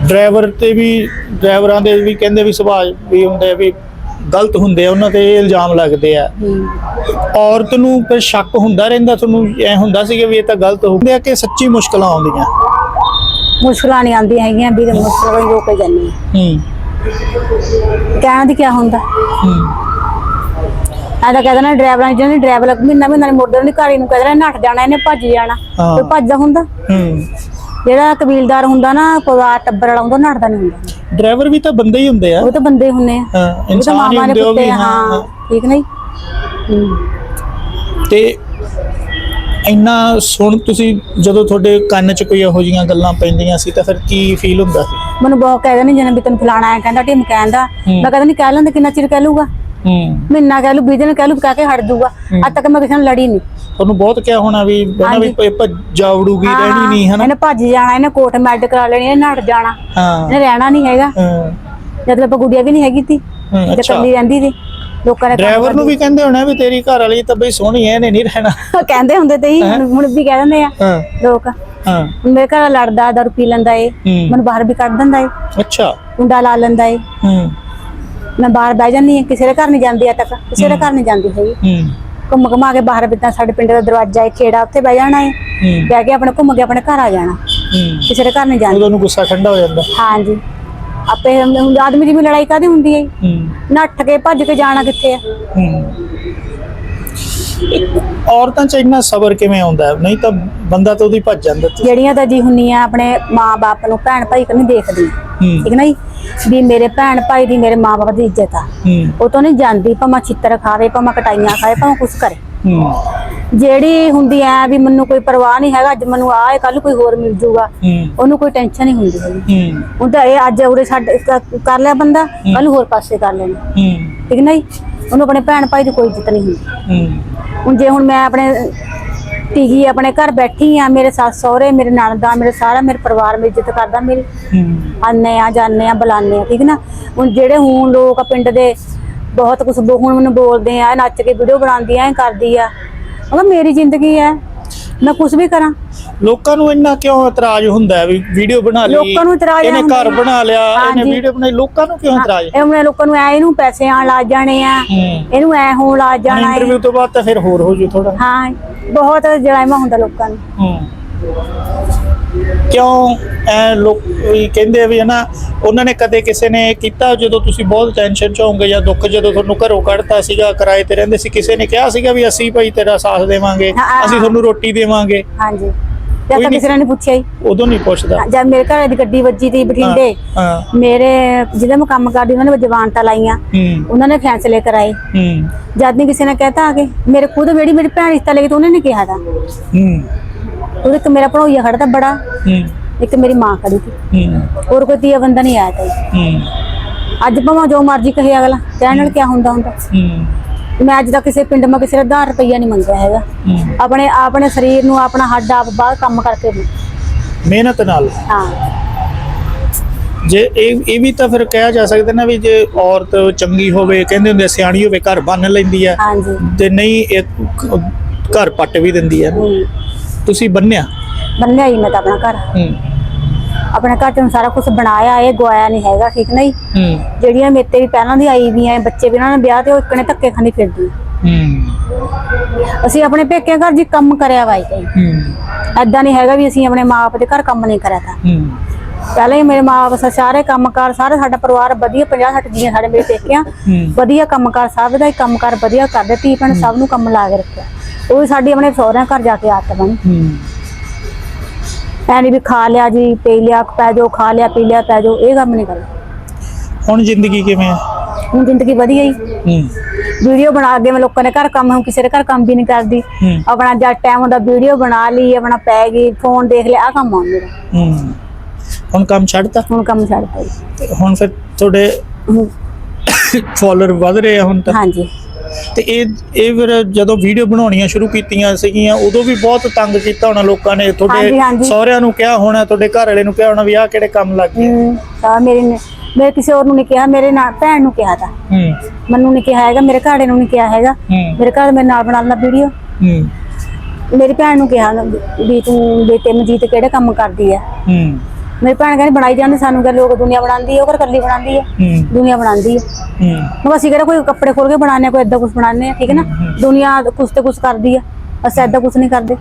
ਡਰਾਈਵਰ ਤੇ ਵੀ ਡਰਾਈਵਰਾਂ ਦੇ ਵੀ ਕਹਿੰਦੇ ਵੀ ਸੁਭਾਅ ਵੀ ਹੁੰਦੇ ਆ ਵੀ ਗਲਤ ਹੁੰਦੇ ਆ ਉਹਨਾਂ ਤੇ ਇਹ ਇਲਜ਼ਾਮ ਲੱਗਦੇ ਆ। ਔਰਤ ਨੂੰ ਫਿਰ ਸ਼ੱਕ ਹੁੰਦਾ ਰਹਿੰਦਾ ਤੁਹਾਨੂੰ ਐ ਹੁੰਦਾ ਸੀ ਕਿ ਵੀ ਇਹ ਤਾਂ ਗਲਤ ਹੋ ਗਿਆ ਕਿ ਸੱਚੀ ਮੁਸ਼ਕਲਾਂ ਆਉਂਦੀਆਂ। ਮੁਸ਼ਕਲਾਂ ਨਹੀਂ ਆਉਂਦੀਆਂ ਹੈਗੀਆਂ ਵੀ ਮੁਸ਼ਕਲਾਂ ਹੀ ਰੋਕੇ ਜਾਂਦੀਆਂ। ਹੂੰ। ਕਹਿਣ ਦੀ ਕੀ ਹੁੰਦਾ? ਹੂੰ। ਐਂ ਤਾਂ ਕਹਿੰਦਾ ਨਾ ਡਰਾਈਵਰਾਂ ਜਿਹਨੇ ਡਰਾਈਵਰ ਮਹੀਨਾ ਮਹੀਨਾ ਮੁੜਦੇ ਉਹਦੀ ਘਾੜੀ ਨੂੰ ਕਹਿੰਦਾ ਨੱਠ ਜਾਣਾ ਇਹਨੇ ਭੱਜ ਜਾਣਾ। ਕੋਈ ਭੱਜਦਾ ਹੁੰਦਾ? ਹੂੰ। ਜਿਹੜਾ ਕਬੀਲਦਾਰ ਹੁੰਦਾ ਨਾ ਪਰਿਵਾਰ ਟੱਬਰ ਵਾਲਾ ਹੁੰਦਾ ਨੱਠਦਾ ਨਹੀਂ ਹੁੰਦਾ। ਡਰਾਈਵਰ ਵੀ ਤਾਂ ਬੰਦੇ ਹੀ ਹੁੰਦੇ ਆ। ਉਹ ਤਾਂ ਬੰਦੇ ਹੁੰਨੇ ਆ। ਹਾਂ ਉਹ ਤਾਂ ਇਨਸਾਨ ਹੀ ਮਾਮਾ ਨੇ ਹੁੰਦੇ ਉਹ ਪੁੱਤੇ ਆ, ਹਾਂ ਹਾਂ ਠੀਕ ਨਹੀਂ। ਤੇ ਇੰਨਾ ਸੁਣ ਤੁਸੀਂ ਜਦੋਂ ਤੁਹਾਡੇ ਕੰਨ 'ਚ ਕੋਈ ਇਹੋ ਜੀਆਂ ਗੱਲਾਂ ਪੈਂਦੀਆਂ ਸੀ ਤਾਂ ਫਿਰ ਕੀ ਫੀਲ ਹੁੰਦਾ ਸੀ? ਮੈਨੂੰ ਬਹੁਤ ਕਹਿੰਦੇ ਨੇ ਜਿਹਨੇ ਵੀ ਤੈਨੂੰ ਫਲਾਣਾ ਹੈ ਕਹਿੰਦਾ ਟਿਮ ਕਹਿੰਦਾ ਮੈਂ ਕਹਿੰਦਾ ਨਹੀਂ ਕਹਿ ਲੈਂਦੇ ਕਿੰਨਾ ਚਿਰ ਕਹਿ ਲੂਗਾ ਮਹੀਨਾ ਕਹਿ ਲੂ 20 ਦਿਨ ਕਹਿ ਲੂ ਕਹਿ ਕੇ ਹਟ ਜਾਊਗਾ ਅੱਜ ਤੱਕ ਮੈਂ ਕਿਸੇ ਨਾਲ ਲੜੀ ਨਹੀਂ। ਤੁਹਾਨੂੰ ਬਹੁਤ ਕਿਹਾ ਹੋਣਾ ਵੀ ਬਣਾ ਵੀ ਭ- ਭੱਜਾਵੜੂਗੀ ਰਹਿਣੀ ਨਹੀਂ ਹਨਾ? ਇਹਨੇ ਭੱਜ ਜਾਣਾ ਇਹਨੇ ਕੋਟ ਮੈਡ ਕਰਾ ਲੈਣੀ ਇਹਨੇ ਨੱਠ ਜਾਣਾ। ਹਾਂ। ਇਹਨੇ ਰਹਿਣਾ ਨਹੀਂ ਹੈਗਾ। ਹਾਂ। ਜਦ ਤੱਕ ਗੁੱਡੀਆ ਵੀ ਨਹੀਂ ਹੈਗੀ ਤੀ ਹੂੰ, ਜੇ ਅੱਛਾ। ਕੱਲੀ ਰਹਿੰਦੀ ਸੀ ਲੋਕਾਂ ਨੇ ਡਰਾਈਵਰ ਨੂੰ ਵੀ ਕਹਿੰਦੇ ਹੋਣਾ ਵੀ ਤੇਰੀ ਘਰ ਵਾਲੀ ਤਾਂ ਬਈ ਸੋਹਣੀ ਐ ਇਹਨੇ ਨਹੀਂ ਰਹਿਣਾ। [LAUGHS] ਕਹਿੰਦੇ ਹੁੰਦੇ ਤੇ ਹੀ ਹੁਣ ਵੀ ਕਹਿ ਦਿੰਦੇ ਆ ਲੋਕ। ਹਾਂ। ਮੇਰੇ ਘਰ ਲੜਦਾ ਦਾਰੂ ਪੀ ਲੈਂਦਾ ਏ ਮੈਨੂੰ ਬਾਹਰ ਵੀ ਕੱਢ ਦਿੰਦਾ ਏ। ਅੱਛਾ। ਕੁੰਡਾ ਲਾ ਲੈਂਦਾ ਏ। ਹੂੰ। ਮੈਂ ਬਾਹਰ ਬਹਿ ਜਾਂਦੀ ਹਾਂ ਕਿਸੇ ਦੇ ਘਰ ਨਹੀਂ ਜਾਂਦੀ ਆ ਤੱਕ ਕਿਸੇ ਦੇ ਘਰ ਨਹੀਂ ਜਾਂਦੀ ਹੈਗੀ। ਹੂੰ। ਘੁੰਮ ਘੁਮਾ ਕੇ ਬਾਹਰ ਬਿੱਤਾਂ ਸਾਡੇ ਪਿੰਡ ਦਾ ਦਰਵਾਜ਼ਾ ਏ ਖੇੜਾ ਉੱਥੇ ਬਹਿ ਜਾਣਾ ਹੂੰ। ਬਹਿ ਕੇ ਆਪਣੇ ਘੁੰਮ ਕੇ ਆਪਣੇ ਘਰ ਆ ਜਾਣਾ। ਹੂੰ। ਕਿਸੇ ਦੇ ਘਰ ਨਹੀਂ ਜਾਂਦੀ। ਉਦੋਂ ਨੂੰ ਗੁੱਸਾ ਠੰਡਾ ਹੋ ਜਾਂਦਾ। ਹਾਂਜੀ। ਆਪੇ ਹੁਣ ਆਦਮੀ ਦੀ ਵੀ ਲੜਾਈ ਕਾਦੀ ਹੁੰਦੀ ਏ ਹੂੰ। ਨੱਠ ਕੇ ਭੱਜ ਕੇ ਜਾਣਾ ਕਿੱਥੇ ਆ? ਹੂੰ। ਔਰਤਾਂ 'ਚ ਇੰਨਾ ਸਬਰ ਕਿਵੇਂ ਆਉਂਦਾ ਹੈ? ਨਹੀਂ ਤਾਂ ਬੰਦਾ ਤਾਂ ਉਹਦੀ ਭੱਜ ਜਾਂਦਾ। ਜਿਹੜੀਆਂ ਤਾਂ ਜੀ ਹੁੰਨੀਆਂ ਆਪਣੇ ਮਾਂ-ਬਾਪ ਨੂੰ ਭੈਣ ਭਾਈ ਕਨੀ ਦੇਖਦੀ ਹੂੰ। ਠੀਕ ਨਾ ਜੀ? ਵੀ ਮੇਰੇ ਭੈਣ ਭਾਈ ਦੀ ਮੇਰੇ ਮਾਂ-ਬਾਪ ਦੀ ਇੱਜ਼ਤ ਆ। ਉਹ ਤੋਂ ਨਹੀਂ ਜਾਂਦੀ ਭਾਵੇਂ ਛਿੱਤਰ ਖਾਵੇ ਭਾਵੇਂ ਕਟਾਈਆਂ ਖਾਵੇ ਭਾਵੇਂ ਕੁਛ ਕਰੇ। ਜਿਹੜੀ ਹੁੰਦੀ ਐ ਵੀ ਮੈਨੂੰ ਕੋਈ ਪਰਵਾਹ ਨਹੀਂ ਹੈਗਾ ਅੱਜ ਮੈਨੂੰ ਆਏ ਕੱਲ ਕੋਈ ਹੋਰ ਮਿਲ ਜੂਗਾ ਉਹਨੂੰ ਕੋਈ ਟੈਨਸ਼ਨ ਨਹੀਂ ਹੁੰਦੀ ਹੈਗੀ। ਹੂੰ। ਹੁਣ ਤਾਂ ਇਹ ਅੱਜ ਉਰੇ ਛੱਡ ਕਰ ਲਿਆ ਬੰਦਾ ਕੱਲ ਹੋਰ ਪਾਸੇ ਕਰ ਲੈਣਾ ਠੀਕ ਨਾ ਜੀ ਉਹਨੂੰ ਆਪਣੇ ਭੈਣ ਭਾਈ ਦੀ ਕੋਈ ਇੱਜ਼ਤ ਨਹੀਂ ਹੁੰਦੀ। ਹੁਣ ਜੇ ਹੁਣ ਮੈਂ ਆਪਣੇ ਟੀਗੀ ਆਪਣੇ ਘਰ ਬੈਠੀ ਆ ਮੇਰੇ ਸੱਸ ਸਹੁਰੇ ਮੇਰੇ ਨਣਦਾ ਮੇਰੇ ਸਾਰਾ ਮੇਰੇ ਪਰਿਵਾਰ ਮੇਰੀ ਇੱਜ਼ਤ ਕਰਦਾ ਮੇਰੀ ਆਨੇ ਆ ਜਾਣੇ ਆ ਬੁਲਾਉਂਦੇ ਆ ਠੀਕ ਨਾ? ਹੁਣ ਜਿਹੜੇ ਹੁਣ ਲੋਕ ਆ ਪਿੰਡ ਦੇ ਬਹੁਤ ਕੁਝ ਹੁਣ ਮੈਨੂੰ ਬੋਲਦੇ ਆ ਨੱਚ ਕੇ ਵੀਡੀਓ ਬਣਾਉਂਦੀ ਆ ਐ ਕਰਦੀ ਆ। ਮੈਂ ਕਿਹਾ ਮੇਰੀ ਜ਼ਿੰਦਗੀ ਹੈ ਮੈਂ ਕੁਝ ਵੀ ਕਰਾਂ। ਲੋਕਾਂ ਨੂੰ ਇੰਨਾ ਕਿਉਂ ਇਤਰਾਜ਼ ਹੁੰਦਾ ਹੈ ਵੀ ਵੀਡੀਓ ਬਣਾ ਲਈ ਲੋਕਾਂ ਨੂੰ ਇਤਰਾਜ਼ ਇਹਨੇ ਘਰ। ਬਣਾ ਲਿਆ ਇਹਨੇ। ਵੀਡੀਓ ਬਣਾਈ ਲੋਕਾਂ ਨੂੰ ਕਿਉਂ ਇਤਰਾਜ਼? ਇਹ ਹੁਣ ਲੋਕਾਂ ਨੂੰ ਐ ਇਹਨੂੰ ਪੈਸੇ ਆਣ ਲੱਗ ਜਾਣੇ ਆ ਇਹਨੂੰ ਐ ਹੋਣ ਲੱਗ ਜਾਣਾ ਇੰਟਰਵਿਊ ਤੋਂ ਬਾਅਦ ਤਾਂ ਫਿਰ ਹੋਰ ਹੋ ਜੂ ਥੋੜਾ ਹਾਂ। ਬਹੁਤ ਜਲਾਇਮਾ ਹੁੰਦਾ ਲੋਕਾਂ ਨੂੰ। ਕਿਉਂ? ਐ ਲੋਕ ਵੀ ਕਹਿੰਦੇ ਵੀ ਹਨਾ ਉਹਨਾਂ ਨੇ ਕਦੇ ਕਿਸੇ ਨੇ ਕੀਤਾ ਜਦੋਂ ਤੁਸੀਂ ਬਹੁਤ ਟੈਨਸ਼ਨ ਚ ਹੋਵੋਗੇ ਜਾਂ ਦੁੱਖ ਜਦੋਂ ਤੁਹਾਨੂੰ ਘਰੋਂ ਕੱਢਤਾ ਸੀਗਾ ਕਿਰਾਏ ਤੇ ਰਹਿੰਦੇ ਸੀ ਕਿਸੇ ਨੇ ਕਿਹਾ ਸੀਗਾ ਵੀ ਅਸੀਂ ਭਾਈ ਤੇਰਾ ਸਾਥ ਦੇਵਾਂਗੇ। ਅਸੀਂ ਤੁਹਾਨੂੰ ਰੋਟੀ ਦੇਵਾਂਗੇ? ਹਾਂਜੀ। ਨਹੀਂ- ਕਿਸੇ ਨੇ ਪੁੱਛਿਆ ਹੀ ਉਦੋਂ ਨਹੀਂ ਪੁੱਛਦਾ। ਜਦ ਮੇਰੇ ਘਰ ਦੀ ਗੱਡੀ ਵੱਜੀ ਤੀ ਬਠਿੰਡੇ। ਹਾਂ ਮੇਰੇ ਜਿਹਦੇ ਮੈਂ ਕੰਮ ਕਰਦੀ ਉਹਨਾਂ ਨੇ ਜਵਾਨਤਾ ਲਾਈਆਂ। ਉਹਨਾਂ ਨੇ ਫੈਸਲੇ ਕਰਾਏ। ਹੂੰ। ਜਦ ਨਹੀਂ ਕਿਸੇ ਨੇ ਕਹਿਤਾ ਆ ਕੇ ਮੇਰੇ ਖੁਦ ਜਿਹੜੀ ਮੇਰੀ ਭੈਣ ਰਿਸ਼ਤਾ ਲੈ ਗਈ ਤਾਂ ਉਹਨੇ ਨਹੀਂ ਕਿਹਾ ਤਾਂ। ਹੂੰ। ਉਹਦੇ ਇੱਕ ਮੇਰਾ ਭਣੋਈਆ ਖੜਾ ਤਾਂ ਬੜਾ। ਹੂੰ। ਇੱਕ ਮੇਰੀ ਮਾਂ ਖੜੀ ਸੀ ਹੂੰ। ਹੋਰ ਕੋਈ ਤੀਆ ਬੰਦਾ ਨਹੀਂ ਆਇਆ ਤਾ ਅੱਜ ਭਾਵੇਂ ਜੋ ਮਰਜ਼ੀ ਕਹੇ ਅਗਲਾ ਕਹਿਣ ਨਾਲ ਕੀ ਹੁੰਦਾ ਹੁੰਦਾ। ਹੂੰ। ਮੈਂ ਅੱਜ ਤੱਕ ਕਿਸੇ ਪਿੰਡ ਮੈਂ ਕਿਸੇ ਦਾ 1000 ਰੁਪਈਆ ਨਹੀਂ ਮੰਗਿਆ ਹੈਗਾ। ਆਪਣੇ ਆਪਣੇ ਸਰੀਰ ਨੂੰ ਆਪਣਾ ਹੱਡ ਆਪ ਬਾਹਰ ਕੰਮ ਕਰਕੇ ਦੇ। ਮਿਹਨਤ ਨਾਲ? ਹਾਂ। ਜੇ ਇਹ ਇਹ ਵੀ ਤਾਂ ਫਿਰ ਕਿਹਾ ਜਾ ਸਕਦਾ ਨਾ ਵੀ ਜੇ ਔਰਤ ਚੰਗੀ ਹੋਵੇ ਕਹਿੰਦੇ ਹੁੰਦੇ ਆ, ਸਿਆਣੀ ਹੋਵੇ ਘਰ ਬੰਨ ਲੈਂਦੀ ਆ। ਹਾਂਜੀ। ਤੇ ਨਹੀਂ ਇਹ ਕ- ਘਰ ਪੱਟ ਵੀ ਦਿੰਦੀ ਆ। ਹੂੰ। ਤੁਸੀਂ ਬੰਨਿਆ? ਬੰਨਿਆ ਹੀ ਮੈਂ ਤਾਂ ਆਪਣਾ ਘਰ। ਹੂੰ। ਆਪਣੇ ਘਰ ਚ ਸਾਰਾ ਕੁਝ ਬਣਾਇਆ ਇਹ ਗਵਾਇਆ ਨਹੀਂ ਹੈਗਾ ਠੀਕ ਨਹੀਂ? ਜਿਹੜੀਆਂ ਮੇਰੇ ਤੇ ਵੀ ਪਹਿਲਾਂ ਦੀ ਆਈ ਵੀ ਐ ਬੱਚੇ ਵੀ ਉਹਨਾਂ ਨੇ ਵਿਆਹ ਤੇ ਉਹ ਇੱਕਨੇ ਧੱਕੇ ਖਾਂਦੀ ਫਿਰਦੀ। ਅਸੀਂ ਆਪਣੇ ਪੇਕੇ ਘਰ ਜੀ ਕੰਮ ਕਰਿਆ ਵਾਈ ਹੂੰ। ਐਦਾਂ ਨਹੀਂ ਹੈਗਾ ਵੀ ਅਸੀਂ ਆਪਣੇ ਮਾਪੇ ਦੇ ਘਰ ਕੰਮ ਨਹੀਂ ਕਰਿਆ ਤਾਂ। ਪਹਿਲਾਂ ਹੀ ਮੇਰੇ ਮਾਪੇ ਸਾਰੇ ਕੰਮਕਾਰ ਸਾਰੇ ਸਾਡਾ ਪਰਿਵਾਰ ਵਧੀਆ 50 60 ਜੀਆਂ ਸਾਡੇ ਮੇਰੇ ਪੇਕਿਆਂ। ਵਧੀਆ ਕੰਮਕਾਰ ਸਭ ਦਾ ਹੀ ਕੰਮਕਾਰ ਵਧੀਆ ਕਰਦੇ ਧੀ ਭੈਣ ਸਭ ਨੂੰ ਕੰਮ ਲਾ ਕੇ ਰੱਖਿਆ। ਉਹ ਵੀ ਸਾਡੀ ਆਪਣੇ ਸਹੁਰਿਆਂ ਘਰ ਜਾ ਕੇ ਆਦਤ ਬਣੀ ਐ ਨਹੀਂ ਵੀ ਖਾ ਲਿਆ ਜੀ ਪੀ ਲਿਆ ਪੈ ਜਾਓ ਖਾ ਲਿਆ ਪੀ ਲਿਆ ਪੈ ਜਾਓ ਇਹ ਕੰਮ ਨਹੀਂ ਕਰਦਾ ਹੁਣ ਜ਼ਿੰਦਗੀ ਕਿਵੇਂ ਆ? ਹੁਣ ਜ਼ਿੰਦਗੀ ਵਧੀਆ ਹੀ ਹੂੰ। ਵੀਡੀਓ ਬਣਾ ਕੇ ਮੈਂ ਲੋਕਾਂ ਦੇ ਘਰ ਕੰਮ ਹੁਣ ਕਿਸੇ ਦੇ ਘਰ ਕੰਮ ਵੀ ਨਹੀਂ ਕਰਦੀ। ਹੂੰ। ਆਪਣਾ ਜਦ ਟਾਈਮ ਹੁੰਦਾ ਵੀਡੀਓ ਬਣਾ ਲਈ ਆਪਣਾ ਪੈ ਗਈ ਫੋਨ ਦੇਖ ਲਿਆ ਆ ਕੰਮ ਆ ਮੇਰਾ। ਹੂੰ। ਹੁਣ ਕੰਮ ਛੱਡਤਾ? ਹੁਣ ਕੰਮ ਜੀ। ਤੇ ਹੁਣ ਫਿਰ ਤੁਹਾਡੇ ਹੁਣ- [COUGHS] ਫਾਲੋਅਰ ਵਧ ਰਹੇ ਆ ਹੁਣ ਤਾਂ? ਹਾਂਜੀ। ਤੇ ਇਹ ਇਹ ਫਿਰ ਜਦੋਂ ਵੀਡੀਓ ਬਣਾਉਣੀਆਂ ਸ਼ੁਰੂ ਕੀਤੀਆਂ ਸੀਗੀਆਂ ਉਦੋਂ ਵੀ ਬਹੁਤ ਤੰਗ ਕੀਤਾ ਹੋਣਾ ਲੋਕਾਂ ਨੇ ਹਾਂਜੀ, ਤੁਹਾਡੇ ਹਾਂਜੀ। ਸਹੁਰਿਆਂ ਨੂੰ ਕਿਹਾ ਹੋਣਾ ਤੁਹਾਡੇ ਘਰ ਵਾਲੇ ਨੂੰ ਕਿਹਾ ਹੋਣਾ ਵੀ ਆਹ ਕਿਹੜੇ ਕੰਮ ਲੱਗ ਗਏ। ਹਮ, ਤਾਂ ਮੇਰੀ ਨੇ ਮੇਰੇ ਕਿਸੇ ਹੋਰ ਨੂੰ ਨਹੀਂ ਕਿਹਾ ਮੇਰੇ ਨਾਲ ਭੈਣ ਨੂੰ ਕਿਹਾ ਤਾਂ। ਹੂੰ। ਮੈਨੂੰ ਨਹੀਂ ਕਿਹਾ ਹੈਗਾ ਮੇਰੇ ਘਾੜੇ ਨੂੰ ਨਹੀਂ ਕਿਹਾ ਹੈਗਾ। ਹੂੰ। ਮੇਰੇ ਘਰ ਮੇਰੇ ਨਾਲ ਬਣਾ ਲੈਣਾ ਵੀਡੀਓ ਹੂੰ। ਮੇਰੀ ਭੈਣ ਨੂੰ ਕਿਹਾ ਨਾ ਵੀ ਤੂੰ ਬੇਟੇ ਮਜੀਤ ਕਿਹੜੇ ਕੰਮ ਕਰਦੀ ਆ? ਹੂੰ। ਮੇਰੀ ਭੈਣ ਕਹਿੰਦੀ ਬਣਾਈ ਜਾਂਦੇ ਸਾਨੂੰ ਕਿ ਲੋਕ ਦੁਨੀਆ ਬਣਾਉਂਦੀ ਆ ਉਹ ਕਰ ਕੱਲੀ ਬਣਾਉਂਦੀ ਹੂੰ। ਦੁਨੀਆ ਬਣਾਉਂਦੀ ਹੂੰ। ਹੁਣ ਅਸੀਂ ਕਿਹੜਾ ਕੋਈ ਕੱਪੜੇ ਖੋਲ ਕੇ ਬਣਾਉਂਦੇ ਕੋਈ ਏਦਾਂ ਕੁਝ ਬਣਾਉਂਦੇ ਆ ਠੀਕ ਹੈ ਨਾ? ਦੁਨੀਆ ਕੁਛ ਤੇ ਕੁਛ ਕਰਦੀ ਆ ਅਸੀਂ ਏਦਾਂ ਕੁਛ ਨਹੀਂ ਕਰਦੇ।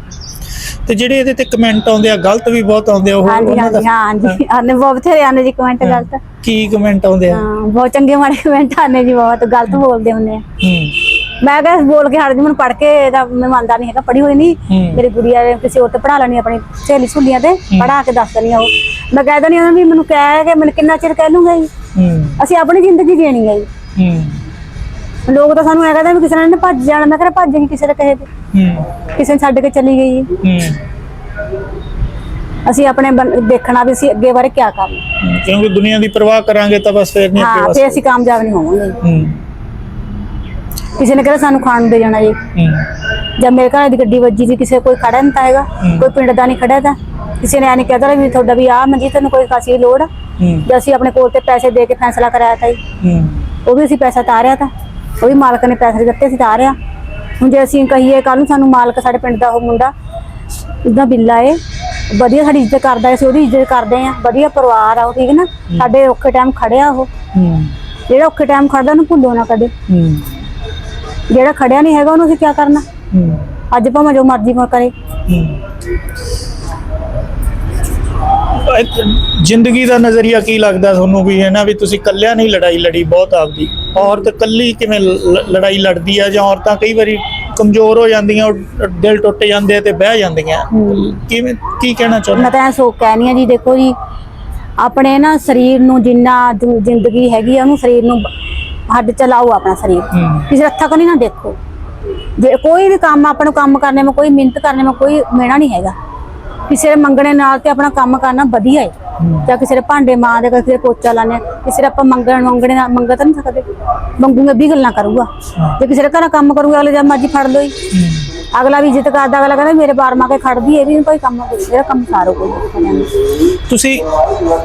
ਤੇ ਜਿਹੜੇ ਇਹਦੇ ਤੇ ਕਮੈਂਟ ਆਉਂਦੇ ਆ ਗਲਤ ਵੀ ਬਹੁਤ ਆਉਂਦੇ ਆ ਉਹ ਹਾਂਜੀ ਹਾਂਜੀ ਹਾਂ ਹਾਂਜੀ। ਆਨੇ ਬਹੁਤ ਬਥੇਰੇ ਆਨੇ ਜੀ ਕਮੈਂਟ ਗਲਤ। ਕੀ ਕਮੈਂਟ ਆਉਂਦੇ ਆ? ਹਾਂ ਬਹੁਤ ਚੰਗੇ ਮਾੜੇ ਕਮੈਂਟ ਆਨੇ ਜੀ ਬਹੁਤ ਗਲਤ ਬੋਲਦੇ ਹੁੰਦੇ ਆ। ਹੂੰ। ਮੈਂ ਕਿਹਾ ਬੋਲ ਕੇ ਹਟ ਜੀ ਮੈਨੂੰ ਪੜ ਕੇ ਇਹਦਾ ਮੈਂ ਮੰਨਦਾ ਨਹੀਂ ਹੈਗਾ ਪੜੀ ਹੋਈ ਨਹੀਂ। ਮੇਰੀ ਗੁੜੀਆ ਨੇ ਕਿਸੇ ਹੋਰ ਤੇ ਪੜਾ ਲੈਣੀ ਆਪਣੀ ਸਹੇਲੀ ਸੁਲੀਆਂ ਤੇ ਪੜਾ ਕੇ ਦੱਸ ਦੇਣੀ ਉਹ। ਮੈਂ ਕਹਿ ਦਣੀ ਉਹਨਾਂ ਵੀ ਮੈਨੂੰ ਕਹਿ ਕੇ ਮੈਨੂੰ ਕਿੰਨਾ ਚਿਰ ਕਹਿ ਲੂੰਗਾ ਜੀ। ਅਸੀਂ ਆਪਣੀ ਜ਼ਿੰਦਗੀ ਜੀਣੀ ਹੈ ਜੀ। ਲੋਕ ਤਾਂ ਸਾਨੂੰ ਇਹ ਕਹਿੰਦੇ ਵੀ ਕਿਸੇ ਨੇ ਭੱਜ ਜਾਣਾ। ਮੈਂ ਕਹਿੰਦਾ ਭੱਜ ਗਈ ਕਿਸੇ ਦੇ ਕਹੇ ਤੇ। ਕਿਸੇ ਨੇ ਛੱਡ ਕੇ ਚਲੀ ਗਈ ਅਸੀਂ ਆਪਣੇ ਦੇਖਣਾ ਵੀ ਅਸੀਂ ਅੱਗੇ ਬਾਰੇ ਕੀ ਕਰਨਾ। ਕਿਉਂਕਿ ਦੁਨੀਆ ਦੀ ਪਰਵਾਹ ਕਰਾਂਗੇ ਤਾਂ ਬਸ ਫਿਰ ਨਹੀਂ ਹਾਂ ਤੇ ਅਸੀਂ ਕਾਮਯਾਬ ਨਹੀਂ ਹੋਵਾਂਗੇ। ਕਿਸੇ ਨੇ ਕਹਿੰਦਾ ਸਾਨੂੰ ਖਾਣ ਦੇ ਜਾਣਾ ਜੀ। ਜਦ ਮੇਰੇ ਘਰ ਦੀ ਗੱਡੀ ਵੱਜੀ ਸੀ ਕਿਸੇ ਕੋਈ ਖੜਾ ਨਹੀਂ ਤਾਂ ਹੈਗਾ ਕੋਈ ਪਿੰਡ ਦਾ ਨਹੀਂ ਖੜਾ ਤਾਂ। ਕਿਸੇ ਨੇ ਐ ਨਹੀਂ ਕਹਿਦਾ ਵੀ ਤੁਹਾਡਾ ਵੀ ਆ ਮੰਜੀ ਤੈਨੂੰ ਕੋਈ ਖਾਸੀ ਲੋੜ ਜੇ ਅਸੀਂ ਆਪਣੇ ਕੋਲ ਤੇ ਪੈਸੇ ਦੇ ਕੇ ਫੈਸਲਾ ਕਰਾਇਆ ਤਾਂ ਜੀ। ਉਹ ਵੀ ਅਸੀਂ ਪੈਸਾ ਤਾਰਿਆ ਤਾਂ। ਉਹ ਵੀ ਮਾਲਕ ਨੇ ਪੈਸੇ ਦਿੱਤੇ ਸੀ ਤਾਰਿਆ। ਹੁਣ ਜੇ ਅਸੀਂ ਕਹੀਏ ਕੱਲ ਨੂੰ ਸਾਨੂੰ ਮਾਲਕ ਸਾਡੇ ਪਿੰਡ ਦਾ ਉਹ ਮੁੰਡਾ ਇਦਾਂ ਬਿੱਲਾ ਏ। ਵਧੀਆ ਸਾਡੀ ਇੱਜ਼ਤ ਕਰਦਾ ਏ ਅਸੀਂ ਉਹਦੀ ਇੱਜ਼ਤ ਕਰਦੇ ਆ। ਵਧੀਆ ਪਰਿਵਾਰ ਆ ਉਹ ਠੀਕ ਨਾ? ਸਾਡੇ ਔਖੇ ਟਾਈਮ ਖੜਿਆ ਉਹ। ਜਿਹੜਾ ਔਖੇ ਟਾਈਮ ਖੜਦਾ ਉਹਨੂੰ ਭੁੱਲੋ ਨਾ ਕਦੇ। ਜਿਹੜਾ ਖੜਿਆ ਨਹੀਂ ਹੈਗਾ ਉਹਨੂੰ ਅਸੀਂ ਕੀ ਕਰਨਾ? ਅੱਜ ਭਾਵੇਂ ਜੋ ਮਰਜ਼ੀ ਕਰੇ। ਹੂੰ। ਇੱਕ ਜ਼ਿੰਦਗੀ ਦਾ ਨਜ਼ਰੀਆ ਕੀ ਲੱਗਦਾ ਤੁਹਾਨੂੰ ਵੀ ਹੈ ਨਾ ਵੀ ਤੁਸੀਂ ਕੱਲਿਆਂ ਨਹੀਂ ਲੜਾਈ ਲੜੀ ਬਹੁਤ ਆਪਦੀ। ਔਰਤ ਕੱਲੀ ਕਿਵੇਂ ਲੜਾਈ ਲੜਦੀ ਆ ਜਾਂ ਔਰਤਾਂ ਕਈ ਵਾਰੀ ਕਮਜ਼ੋਰ ਹੋ ਜਾਂਦੀਆਂ ਦਿਲ ਟੁੱਟ ਜਾਂਦੇ ਤੇ ਬਹਿ ਜਾਂਦੀਆਂ। ਕਿਵੇਂ ਕੀ ਕਹਿਣਾ ਚਾਹੁੰਦੇ? ਮੈਂ ਤਾਂ ਐ ਸੋ ਕਹਿਨੀ ਆ ਜੀ ਦੇਖੋ ਜੀ ਆਪਣੇ ਨਾ ਸਰੀਰ ਨੂੰ ਜਿੰਨਾ ਜ਼ਿੰਦਗੀ ਹੈਗੀ ਆ ਉਹਨੂੰ ਸਰੀਰ ਨੂੰ ਹੱਡ ਚਲਾਓ ਆਪਣਾ ਸਰੀਰ। ਕਿਸੇ ਹੱਥਾਂ ਕੋ ਨਹੀਂ ਨਾ ਦੇਖੋ। ਜੇ ਕੋਈ ਵੀ ਕੰਮ ਆਪਾਂ ਨੂੰ ਕੰਮ ਕਰਨੇ में ਕੋਈ ਮਿਹਨਤ ਕਰਨੇ में ਕੋਈ ਮੇਣਾ ਨਹੀਂ ਹੈਗਾ। ਕਿਸੇ ਦੇ ਮੰਗਣੇ ਨਾਲ ਤੇ ਆਪਣਾ ਕੰਮ ਕਰਨਾ ਵਧੀਆ ਹੈ ਜਾਂ ਕਿਸੇ ਦੇ ਭਾਂਡੇ ਮਾਂ ਦੇ ਕਿਸੇ ਦੇ ਪੋਚਾ ਲਾਣੇ ਕਿਸੇ ਦੇ ਆਪਾਂ ਮੰਗਣ ਮੰਗਣੇ ਨਾਲ ਮੰਗ ਤਾਂ ਨਹੀਂ ਸਕਦੇ। ਮੰਗੂਗੇ ਵੀ ਗੱਲਾਂ ਕਰੂਗਾ। ਜੇ ਕਿਸੇ ਦੇ ਘਰ ਕੰਮ ਕਰੂਗਾ ਅਗਲੇ ਜਦ ਮਰਜ਼ੀ ਫੜ ਜੀ ਅਗਲਾ ਵੀ ਇੱਜ਼ਤ ਕਰਦਾ ਅਗਲਾ ਕਹਿੰਦਾ ਮੇਰੇ ਬਾਰ ਮਾ ਕੇ ਖੜਦੀ ਇਹ ਵੀ ਕੋਈ ਕੰਮ ਮੇਰਾ ਕੰਮ ਸਾਰੋ ਕੋਈ ਤੁਸੀਂ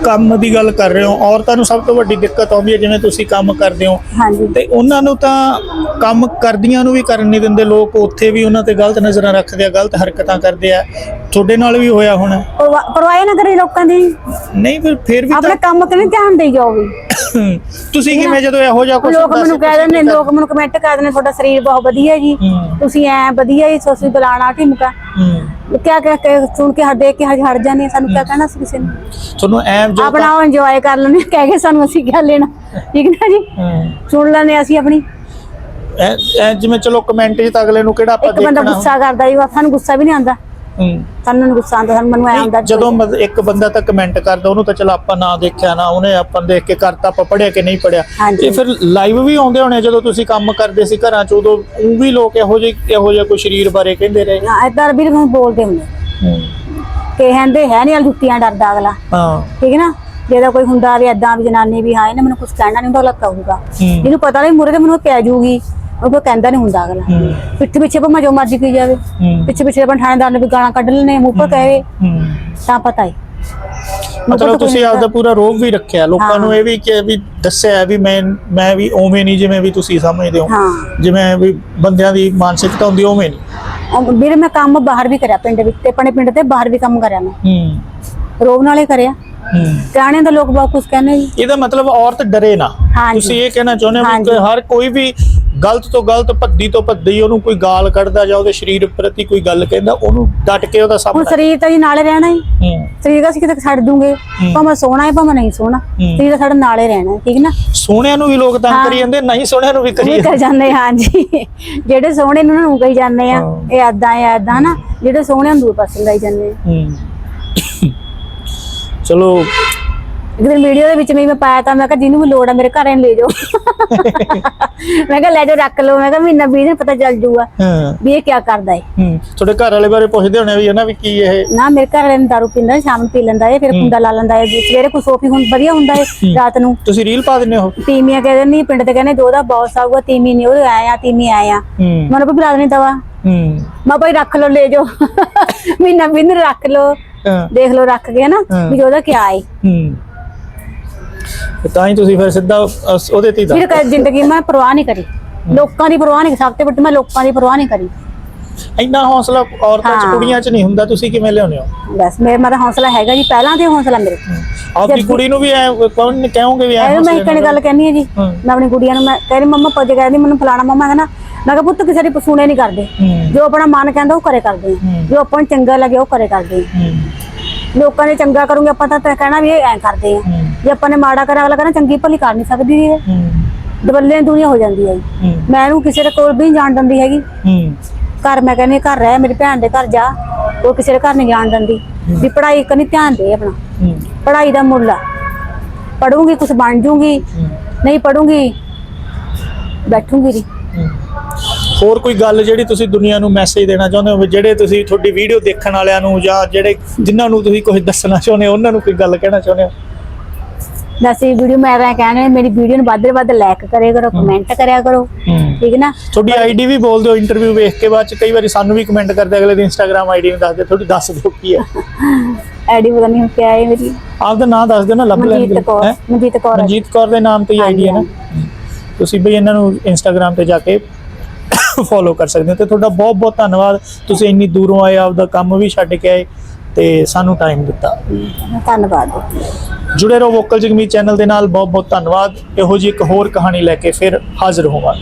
ਕੰਮ ਦੀ ਗੱਲ ਕਰ ਰਹੇ ਹੋ ਔਰਤਾਂ ਨੂੰ ਸਭ ਤੋਂ ਵੱਡੀ ਦਿੱਕਤ ਆਉਂਦੀ ਹੈ ਜਿਵੇਂ ਤੁਸੀਂ ਕੰਮ ਕਰਦੇ ਹੋ। ਤੇ ਉਹਨਾਂ ਨੂੰ ਤਾਂ ਕੰਮ ਕਰਦੀਆਂ ਨੂੰ ਵੀ ਕਰਨ ਨਹੀਂ ਦਿੰਦੇ ਲੋਕ ਉੱਥੇ ਵੀ ਉਹਨਾਂ ਤੇ ਗਲਤ ਨਜ਼ਰਾਂ ਰੱਖਦੇ ਆ ਗਲਤ ਹਰਕਤਾਂ ਕਰਦੇ ਆ। ਤੁਹਾਡੇ ਨਾਲ ਵੀ ਹੋਇਆ ਹੋਣਾ? ਪਰਵਾ- ਪਰਵਾਹ ਨਾ ਕਰੇ ਲੋਕਾਂ ਦੀ। ਨਹੀਂ ਫਿਰ ਫਿਰ ਵੀ ਆਪਣੇ ਕੰਮ ਤੇ ਨਹੀਂ ਧਿਆਨ ਦੇਈ ਜਾਓ ਵੀ। ਤੁਸੀਂ ਕਿਵੇਂ ਜਦੋਂ ਇਹੋ ਜਿਹਾ ਕੁਝ ਲੋਕ ਮੈਨੂੰ ਕਹਿ ਦਿੰਦੇ ਨੇ ਲੋਕ ਮੈਨੂੰ ਕਮੈਂਟ ਕਰ ਦਿੰਦੇ ਨੇ ਤੁਹਾਡਾ ਸਰੀਰ ਬਹੁਤ ਵਧੀਆ ਜੀ। ਹੂੰ। ਤੁਸੀਂ ਐ ਵਧੀਆ ਹੀ ਸੋਸੀ ਬੁਲਾਣਾ ਠਿਮਕਾ ਹੂੰ। ਕਿਆ ਕਹਿ ਸੁਣ ਕੇ ਦੇਖ ਕੇ ਹਟ ਹਟ ਜਾਂਦੇ ਆ, ਸਾਨੂੰ ਕਿਆ ਕਹਿਣਾ ਸੀ ਕਿਸੇ ਨੇ? ਤੁਹਾਨੂੰ ਐ ਜੋ ਆਪਣਾ ਉਹ ਇੰਜੋਏ ਕਰ ਲੈਣੇ ਕਹਿ ਕੇ ਸਾਨੂੰ ਅਸੀਂ ਕਿਆ ਲੈਣਾ। ਠੀਕ ਨਾ ਜੀ? ਹੂੰ। ਸੁਣ ਲੈਂਦੇ ਅਸੀਂ ਆਪਣੀ। ਐ ਐ ਜਿਵੇਂ ਚਲੋ ਕਮੈਂਟ 'ਚ ਤਾਂ ਅਗਲੇ ਨੂੰ ਕਿਹੜਾ ਆਪਾਂ ਇੱਕ ਬੰਦਾ ਦੇਖਣਾ। ਗੁੱਸਾ ਕਰਦਾ ਜੀ ਸਾਨੂੰ ਗੁੱਸਾ ਵੀ ਨਹੀਂ ਆਉਂਦਾ। ਹੂੰ ਸਾਨੂੰ ਨੀ ਗੁੱਸਾ ਆਉਂਦਾ ਸਾਨੂੰ ਮੈਨੂੰ ਐ ਆਉਂਦਾ ਜਦੋਂ ਇੱਕ ਬੰਦਾ ਤਾਂ ਕਮੈਂਟ ਕਰਦਾ ਉਹਨੂੰ ਤਾਂ ਚਲ ਆਪਾਂ ਨਾ ਦੇਖਿਆ ਨਾ ਉਹਨੇ ਆਪਾਂ ਨੂੰ ਦੇਖ ਕੇ ਕਰਤਾ ਆਪਾਂ ਪੜਿਆ ਕਿ ਨਹੀਂ ਪੜਿਆ। ਤੇ ਫਿਰ ਲਾਈਵ ਵੀ ਆਉਂਦੇ ਹੋਣੇ ਜਦੋਂ ਤੁਸੀਂ ਕੰਮ ਕਰਦੇ ਸੀ ਘਰਾਂ 'ਚ ਉਦੋਂ ਉਹ ਵੀ ਲੋਕ ਇਹੋ ਜਿਹੇ ਇਹੋ ਜਿਹਾ ਕੋਈ ਸਰੀਰ ਬਾਰੇ ਕਹਿੰਦੇ ਰਹੇ? ਇਦਾਂ ਵੀ ਹੁਣ ਬੋਲਦੇ ਹੁੰਦੇ। ਹੂੰ। ਕਿ ਕਹਿੰਦੇ ਹੈ ਨਹੀਂ ਜੁੱਤੀਆਂ ਡਰਦਾ ਅਗਲਾ। ਹਾਂ। ਠੀਕ ਹੈ ਨਾ? ਜਿਹਦਾ ਕੋਈ ਹੁੰਦਾ ਵੀ ਏਦਾਂ ਵੀ ਜਨਾਨੀ ਵੀ ਹਾਂ ਇਹਨੇ ਮੈਨੂੰ ਕੁਝ ਕਹਿਣਾ ਨਹੀਂ ਹੁੰਦਾ ਅਗਲਾ ਕਹੂਗਾ ਹੂੰ। ਜਿਹਨੂੰ ਪਤਾ ਨਹੀਂ ਮੁਰੇ ਤੇ ਮੈਨੂੰ ਪੈ ਜਾਊਗੀ ਉਹ ਕੋਈ ਕਹਿੰਦਾ ਨਹੀਂ ਹੁੰਦਾ ਅਗਲਾ। ਪਿੱਠ ਪਿੱਛੇ ਭਾਵੇਂ ਜੋ ਮਰਜ਼ੀ ਕੀ ਜਾਵੇ। ਪਿੱਛੇ ਪਿੱਛੇ ਆਪਣੇ ਥਾਣੇਦਾਰ ਨੇ ਵੀ ਗਾਲਾਂ ਕੱਢ ਲੈਣੇ ਮੂੰਹ ਪਰ ਕਹੇ। ਤਾਂ ਪਤਾ ਹੀ। ਮਤਲਬ ਤੁਸੀਂ ਆਪਦਾ ਪੂਰਾ ਰੋਬ ਵੀ ਰੱਖਿਆ। ਲੋਕਾਂ ਨੂੰ ਇਹ ਵੀ ਕਿ ਵੀ ਦੱਸਿਆ ਵੀ ਮੈਂ ਮੈਂ ਵੀ ਉਵੇਂ ਨਹੀਂ ਜਿਵੇਂ ਵੀ ਤੁਸੀਂ ਸਮਝਦੇ ਹੋ। ਜਿਵੇਂ ਵੀ ਬੰਦਿਆਂ ਦੀ ਮਾਨਸਿਕਤਾ ਹੁੰਦੀ ਉਵੇਂ ਨਹੀਂ। ਵੀਰੇ ਮੈਂ ਕੰਮ ਬਾਹਰ ਵੀ ਕਰਿਆ ਪਿੰਡ ਵਿੱਚ ਤੇ ਆਪਣੇ ਪਿੰਡ ਤੇ ਬਾਹਰ ਵੀ ਕੰਮ ਕਰਿਆ ਮੈਂ। ਰੋਬ ਨਾਲੇ ਕਰਿਆ। ਕਹਿਣੇ ਦਾ ਲੋਕ ਬਹੁਤ ਕੁਝ ਕਹਿੰਦੇ ਜੀ ਇਹਦਾ ਮਤਲਬ ਔਰਤ ਡਰੇ ਨਾ। ਤੁਸੀਂ ਇਹ ਕਹਿਣਾ ਚਾਹੁੰਦੇ ਹੋ। ਕਿ ਹਰ ਕੋਈ ਵੀ ਗਲਤ ਤੋਂ ਗਲਤ ਭੱਦੀ ਤੋਂ ਭੱਦੀ ਉਹਨੂੰ ਕੋਈ ਗਾਲ ਕੱਢਦਾ ਜਾਂ ਉਹਦੇ ਸਰੀਰ ਪ੍ਰਤੀ ਕੋਈ ਗੱਲ ਕਹਿੰਦਾ ਉਹਨੂੰ ਡਟ ਕੇ ਉਹਦਾ ਹੁਣ ਸਾਹਮਣਾ ਸਰੀਰ ਤਾਂ ਜੀ ਨਾਲੇ ਰਹਿਣਾ ਹੀ। ਹੂੰ। ਸਰੀਰ ਅਸੀਂ ਕਿਤੇ ਛੱਡ ਦੂੰਗੇ। ਭਾਵੇਂ ਸੋਹਣਾ ਹੈ ਭਾਵੇਂ ਨਹੀਂ ਸੋਹਣਾ। ਸਰੀਰ ਤਾਂ ਸਾਡੇ ਨਾਲੇ ਰਹਿਣਾ ਹੈ, ਠੀਕ ਨਾ? ਸੋਹਣਿਆਂ ਨੂੰ ਵੀ ਲੋਕ ਤੰਗ ਕਰੀ ਜਾਂਦੇ ਨਹੀਂ ਸੋਹਣਿਆਂ ਨੂੰ ਵੀ ਕਰੀ ਇਹ ਕਰ ਜਾਂਦੇ ਹਾਂ ਜੀ ਜਿਹੜੇ ਸੋਹਣੇ ਨੂੰ ਨੂੰ ਕਹੀ ਜਾਂਦੇ ਆ ਹਾਂ। ਇਹ ਏਦਾਂ ਹੈ ਏਦਾਂ ਨਾ। ਜਿਹੜੇ ਸੋਹਣੇ ਨੂੰ ਦੂਰ ਪਾਸੇ ਲਾਈ ਜਾਂਦੇ ਆ। ਹੂੰ। ਚਲੋ ਇੱਕ ਦਿਨ ਵੀਡੀਓ ਦੇ ਵਿੱਚ ਵੀ ਮੈਂ ਪਾਇਆ ਤਾਂ ਮੈਂ ਕਿਹਾ ਜਿਹਨੂੰ ਵੀ ਲੋੜ ਆ ਮੇਰੇ ਘਰੇ ਲੈ ਜਾਓ। ਮੈਂ ਕਿਹਾ ਲੈ ਜਾਓ ਰੱਖ ਲਓ। ਮੈਂ ਕਿਹਾ ਮਹੀਨਾ ਵੀਹ ਦਿਨ ਪਤਾ ਚੱਲ ਜੂਗਾ ਹਾਂ। ਵੀ ਇਹ ਕੀ ਕਰਦਾ ਹੈ ਹੂੰ ਤੁਹਾਡੇ ਘਰ ਵਾਲੇ ਬਾਰੇ ਪੁੱਛਦੇ ਹੋਣੇ ਵੀ ਹੈ ਨਾ ਵੀ ਕੀ ਇਹ? ਨਾ ਮੇਰੇ ਘਰ ਵਾਲੇ ਨੂੰ ਦਾਰੂ ਪੀਂਦਾ ਸ਼ਾਮ ਨੂੰ ਪੀ ਲੈਂਦਾ ਹੈ ਫਿਰ ਕੁੰਡਾ ਲਾ ਲੈਂਦਾ ਹੈ ਸਵੇਰੇ ਕੋਈ ਸੋਫੀ ਹੁਣ ਵਧੀਆ ਹੁੰਦਾ ਹੈ। ਰਾਤ ਨੂੰ। ਤੁਸੀਂ ਰੀਲ ਪਾ ਦਿੰਦੇ ਹੋ? ਤੀਮੀਆਂ ਕਹਿੰਦੇ ਨਹੀਂ ਪਿੰਡ ਤੇ ਕਹਿੰਦੇ ਦੋ ਦਾ ਬੌਸ ਆਊਗਾ ਤੀਮੀ ਨਹੀਂ ਉਹ ਆਇਆ ਤੀਮੀ ਆਇਆ। ਹੂੰ। ਮੈਨੂੰ ਵੀ ਬੁਲਾ ਦੇਣੀ ਦਵਾ। ਹੂੰ। ਮੈਂ ਭਾਈ ਰੱਖ ਲਓ ਲੈ ਜਾਓ। ਮਹੀਨਾ ਦਿਨ ਰੱਖ ਲਓ। ਦੇਖ ਲਓ ਰੱਖ ਕੇ ਨਾ। ਵੀ ਉਹਦਾ ਕੀ ਆਏ ਹੂੰ। ਤੇ ਤਾਂ ਹੀ ਤੁਸੀਂ ਫਿਰ ਸਿੱਧਾ ਉਹਦੇ ਤੇ ਹੀ ਦੱਸ ਫਿਰ ਜ਼ਿੰਦਗੀ ਮੈਂ ਪਰਵਾਹ ਨਹੀਂ ਕਰੀ। ਲੋਕਾਂ ਦੀ ਪਰਵਾਹ ਨਹੀਂ ਸਭ ਤੋਂ ਵੱਡੀ ਮੈਂ ਲੋਕਾਂ ਦੀ ਪਰਵਾਹ ਨਹੀਂ ਕਰੀ। ਇੰਨਾ ਹੌਸਲਾ ਔਰਤਾਂ 'ਚ ਹਾਂ। ਕੁੜੀਆਂ 'ਚ ਨਹੀਂ ਹੁੰਦਾ ਤੁਸੀਂ ਕਿਵੇਂ ਲਿਆਉਂਦੇ ਹੋ? ਬਸ ਮੇਰੇ ਮਾਦਾ ਹੌਸਲਾ ਹੈਗਾ ਜੀ ਪਹਿਲਾਂ ਤੇ ਹੌਸਲਾ ਮੇਰੇ। ਆਪਦੀ ਕੁੜੀ ਨੂੰ ਵੀ ਐ ਕੌਣ ਕਹੋਗੇ ਵੀ ਐ ਐਵੇਂ ਮੈਂ ਇੱਕ ਨੇ ਗੱਲ ਕਹਿਣੀ ਹੈ ਜੀ ਹਾਂ। ਮੈਂ ਆਪਣੀ ਗੁੜੀਆਂ ਨੂੰ ਮੈਂ ਕਹਿੰਦੀ ਮੰਮਾ ਪੱਜ ਕਹਿੰਦੀ ਮੈਨੂੰ ਫਲਾਣਾ ਮੰਮਾ ਕਹਿੰਦਾ ਮੈਂ ਕਿਹਾ ਪੁੱਤ ਕਿਸੇ ਦੀ ਪਸੂਣੇ ਨਹੀਂ ਕਰਦੇ। ਹੂੰ। ਜੋ ਆਪਣਾ ਮਨ ਕਹਿੰਦਾ ਉਹ ਕਰੇ ਕਰਦੇ। ਹੂੰ। ਜੋ ਆਪਾਂ ਨੂੰ ਚੰਗਾ ਲੱਗੇ ਉਹ ਕਰੇ ਕਰਦੇ। ਹੂੰ। ਲੋਕਾਂ ਨੇ ਚੰਗਾ ਕਰੂਗੇ ਆਪਾਂ ਤਾਂ ਕਹਿਣਾ ਵੀ ਇਹ ਐਂ ਕਰਦੇ ਆ। ਹੂੰ। ਜੇ ਆਪਾਂ ਨੇ ਮਾੜਾ ਕਰਿਆ ਅਗਲਾ ਕਹਿੰਦਾ ਚੰਗੀ ਭਲੀ ਕਰ ਨਹੀਂ ਸਕਦੀ ਇਹ। ਹੂੰ। ਦਬੱਲੇ ਦੁਨੀਆ ਹੋ ਜਾਂਦੀ ਹੈ ਜੀ। ਮੈਂ ਇਹਨੂੰ ਕਿਸੇ ਦੇ ਕੋਲ ਵੀ ਨਹੀਂ ਜਾਣ ਦਿੰਦੀ ਹੈਗੀ। ਘਰ ਮੈਂ ਕਹਿੰਦੀ ਘਰ ਰਹਿ ਮੇਰੀ ਭੈਣ ਦੇ ਘਰ ਜਾ। ਉਹ ਕਿਸੇ ਦੇ ਘਰ ਨਹੀਂ ਜਾਣ ਦਿੰਦੀ। ਵੀ ਪੜ੍ਹਾਈ ਕਰਨੀ ਧਿਆਨ ਦੇ ਆਪਣਾ। ਪੜ੍ਹਾਈ ਦਾ ਮੁੱਲ ਆ। ਪੜੂੰਗੀ ਕੁਝ ਬਣ ਜੂੰਗੀ। ਨਹੀਂ ਪੜੂੰਗੀ ਬੈਠੂੰਗੀ ਨਹੀਂ ਹੋਰ ਕੋਈ ਗੱਲ ਜਿਹੜੀ ਤੁਸੀਂ ਦੁਨੀਆ ਨੂੰ ਮੈਸੇਜ ਦੇਣਾ ਚਾਹੁੰਦੇ ਹੋ? ਜਿਹੜੇ ਤੁਸੀਂ ਤੁਹਾਡੀ ਵੀਡੀਓ ਦੇਖਣ ਵਾਲਿਆਂ ਨੂੰ ਜਾਂ ਜਿਹੜੇ ਜਿਨ੍ਹਾਂ ਨੂੰ ਤੁਸੀਂ ਕੁਝ ਦੱਸਣਾ ਚਾਹੁੰਦੇ ਹੋ ਉਹਨਾਂ ਨੂੰ ਕੋਈ ਗੱਲ ਕਹਿਣਾ ਚਾਹੁੰਦੇ ਹੋ? ਵੈਸੇ ਵੀਡੀਓ ਮੈਂ ਤਾਂ ਕਹਿੰਦੇ ਮੇਰੀ ਵੀਡੀਓ ਨੂੰ ਵੱਧ ਤੋਂ ਵੱਧ ਲਾਈਕ ਕਰਿਆ ਕਰੋ ਕਮੈਂਟ ਕਰਿਆ ਕਰੋ ਠੀਕ ਹੈ ਨਾ? ਤੁਹਾਡੀ ਆਈਡੀ ਵੀ ਬੋਲ ਦਿਓ ਇੰਟਰਵਿਊ ਵੇਖ ਕੇ ਬਾਅਦ ਚ ਕਈ ਵਾਰੀ ਸਾਨੂੰ ਵੀ ਕਮੈਂਟ ਕਰਦੇ ਅਗਲੇ ਦੀ ਇੰਸਟਾਗ੍ਰam ਆਈਡੀ ਨੂੰ ਦੱਸ ਦਿਓ ਥੋੜੀ ਦੱਸ ਦਿਓ ਕੀ ਹੈ ਆਈਡੀ ਪਤਾ ਨਹੀਂ ਕਿਆ ਹੈ ਮੇਰੀ। ਆਪਦਾ ਨਾਮ ਦੱਸ ਦਿਓ ਨਾ ਲੱਭ ਲੈਣਗੇ ਮਨਜੀਤ ਕੌਰ? ਮਨਜੀਤ ਕੌਰ। ਮਨਜੀਤ ਕੌਰ ਦੇ ਨਾਮ ਤੇ ਹੀ ਆਈਡੀ ਹੈ ਨਾ? ਤੁਸੀਂ ਬਈ ਇਹਨਾਂ ਨੂੰ ਇੰਸਟਾਗ੍ਰam ਤੇ ਜਾ ਕੇ [COUGHS] ਫੋਲੋ ਕਰ ਸਕਦੇ ਹੋ ਤੇ ਤੁਹਾਡਾ ਬਹੁਤ ਬਹੁਤ ਧੰਨਵਾਦ। ਤੁਸੀਂ ਇੰਨੀ ਦੂਰੋਂ ਆਏ ਆਪਦਾ ਕੰਮ ਵੀ ਛੱਡ ਕੇ ਆਏ ਤੇ ਸਾਨੂੰ ਟਾਈਮ ਦਿੱਤਾ। ਧੰਨਵਾਦ। ਜੁੜੇ ਰਹੋ ਵੋਕਲ ਜਗਮੀਤ ਚੈਨਲ ਦੇ ਨਾਲ। ਬਹੁਤ ਬਹੁਤ ਧੰਨਵਾਦ। ਇਹੋ ਜਿਹੀ ਇੱਕ ਹੋਰ ਕਹਾਣੀ ਲੈ ਕੇ ਫਿਰ ਹਾਜ਼ਰ ਹੋਵਾਂਗੇ।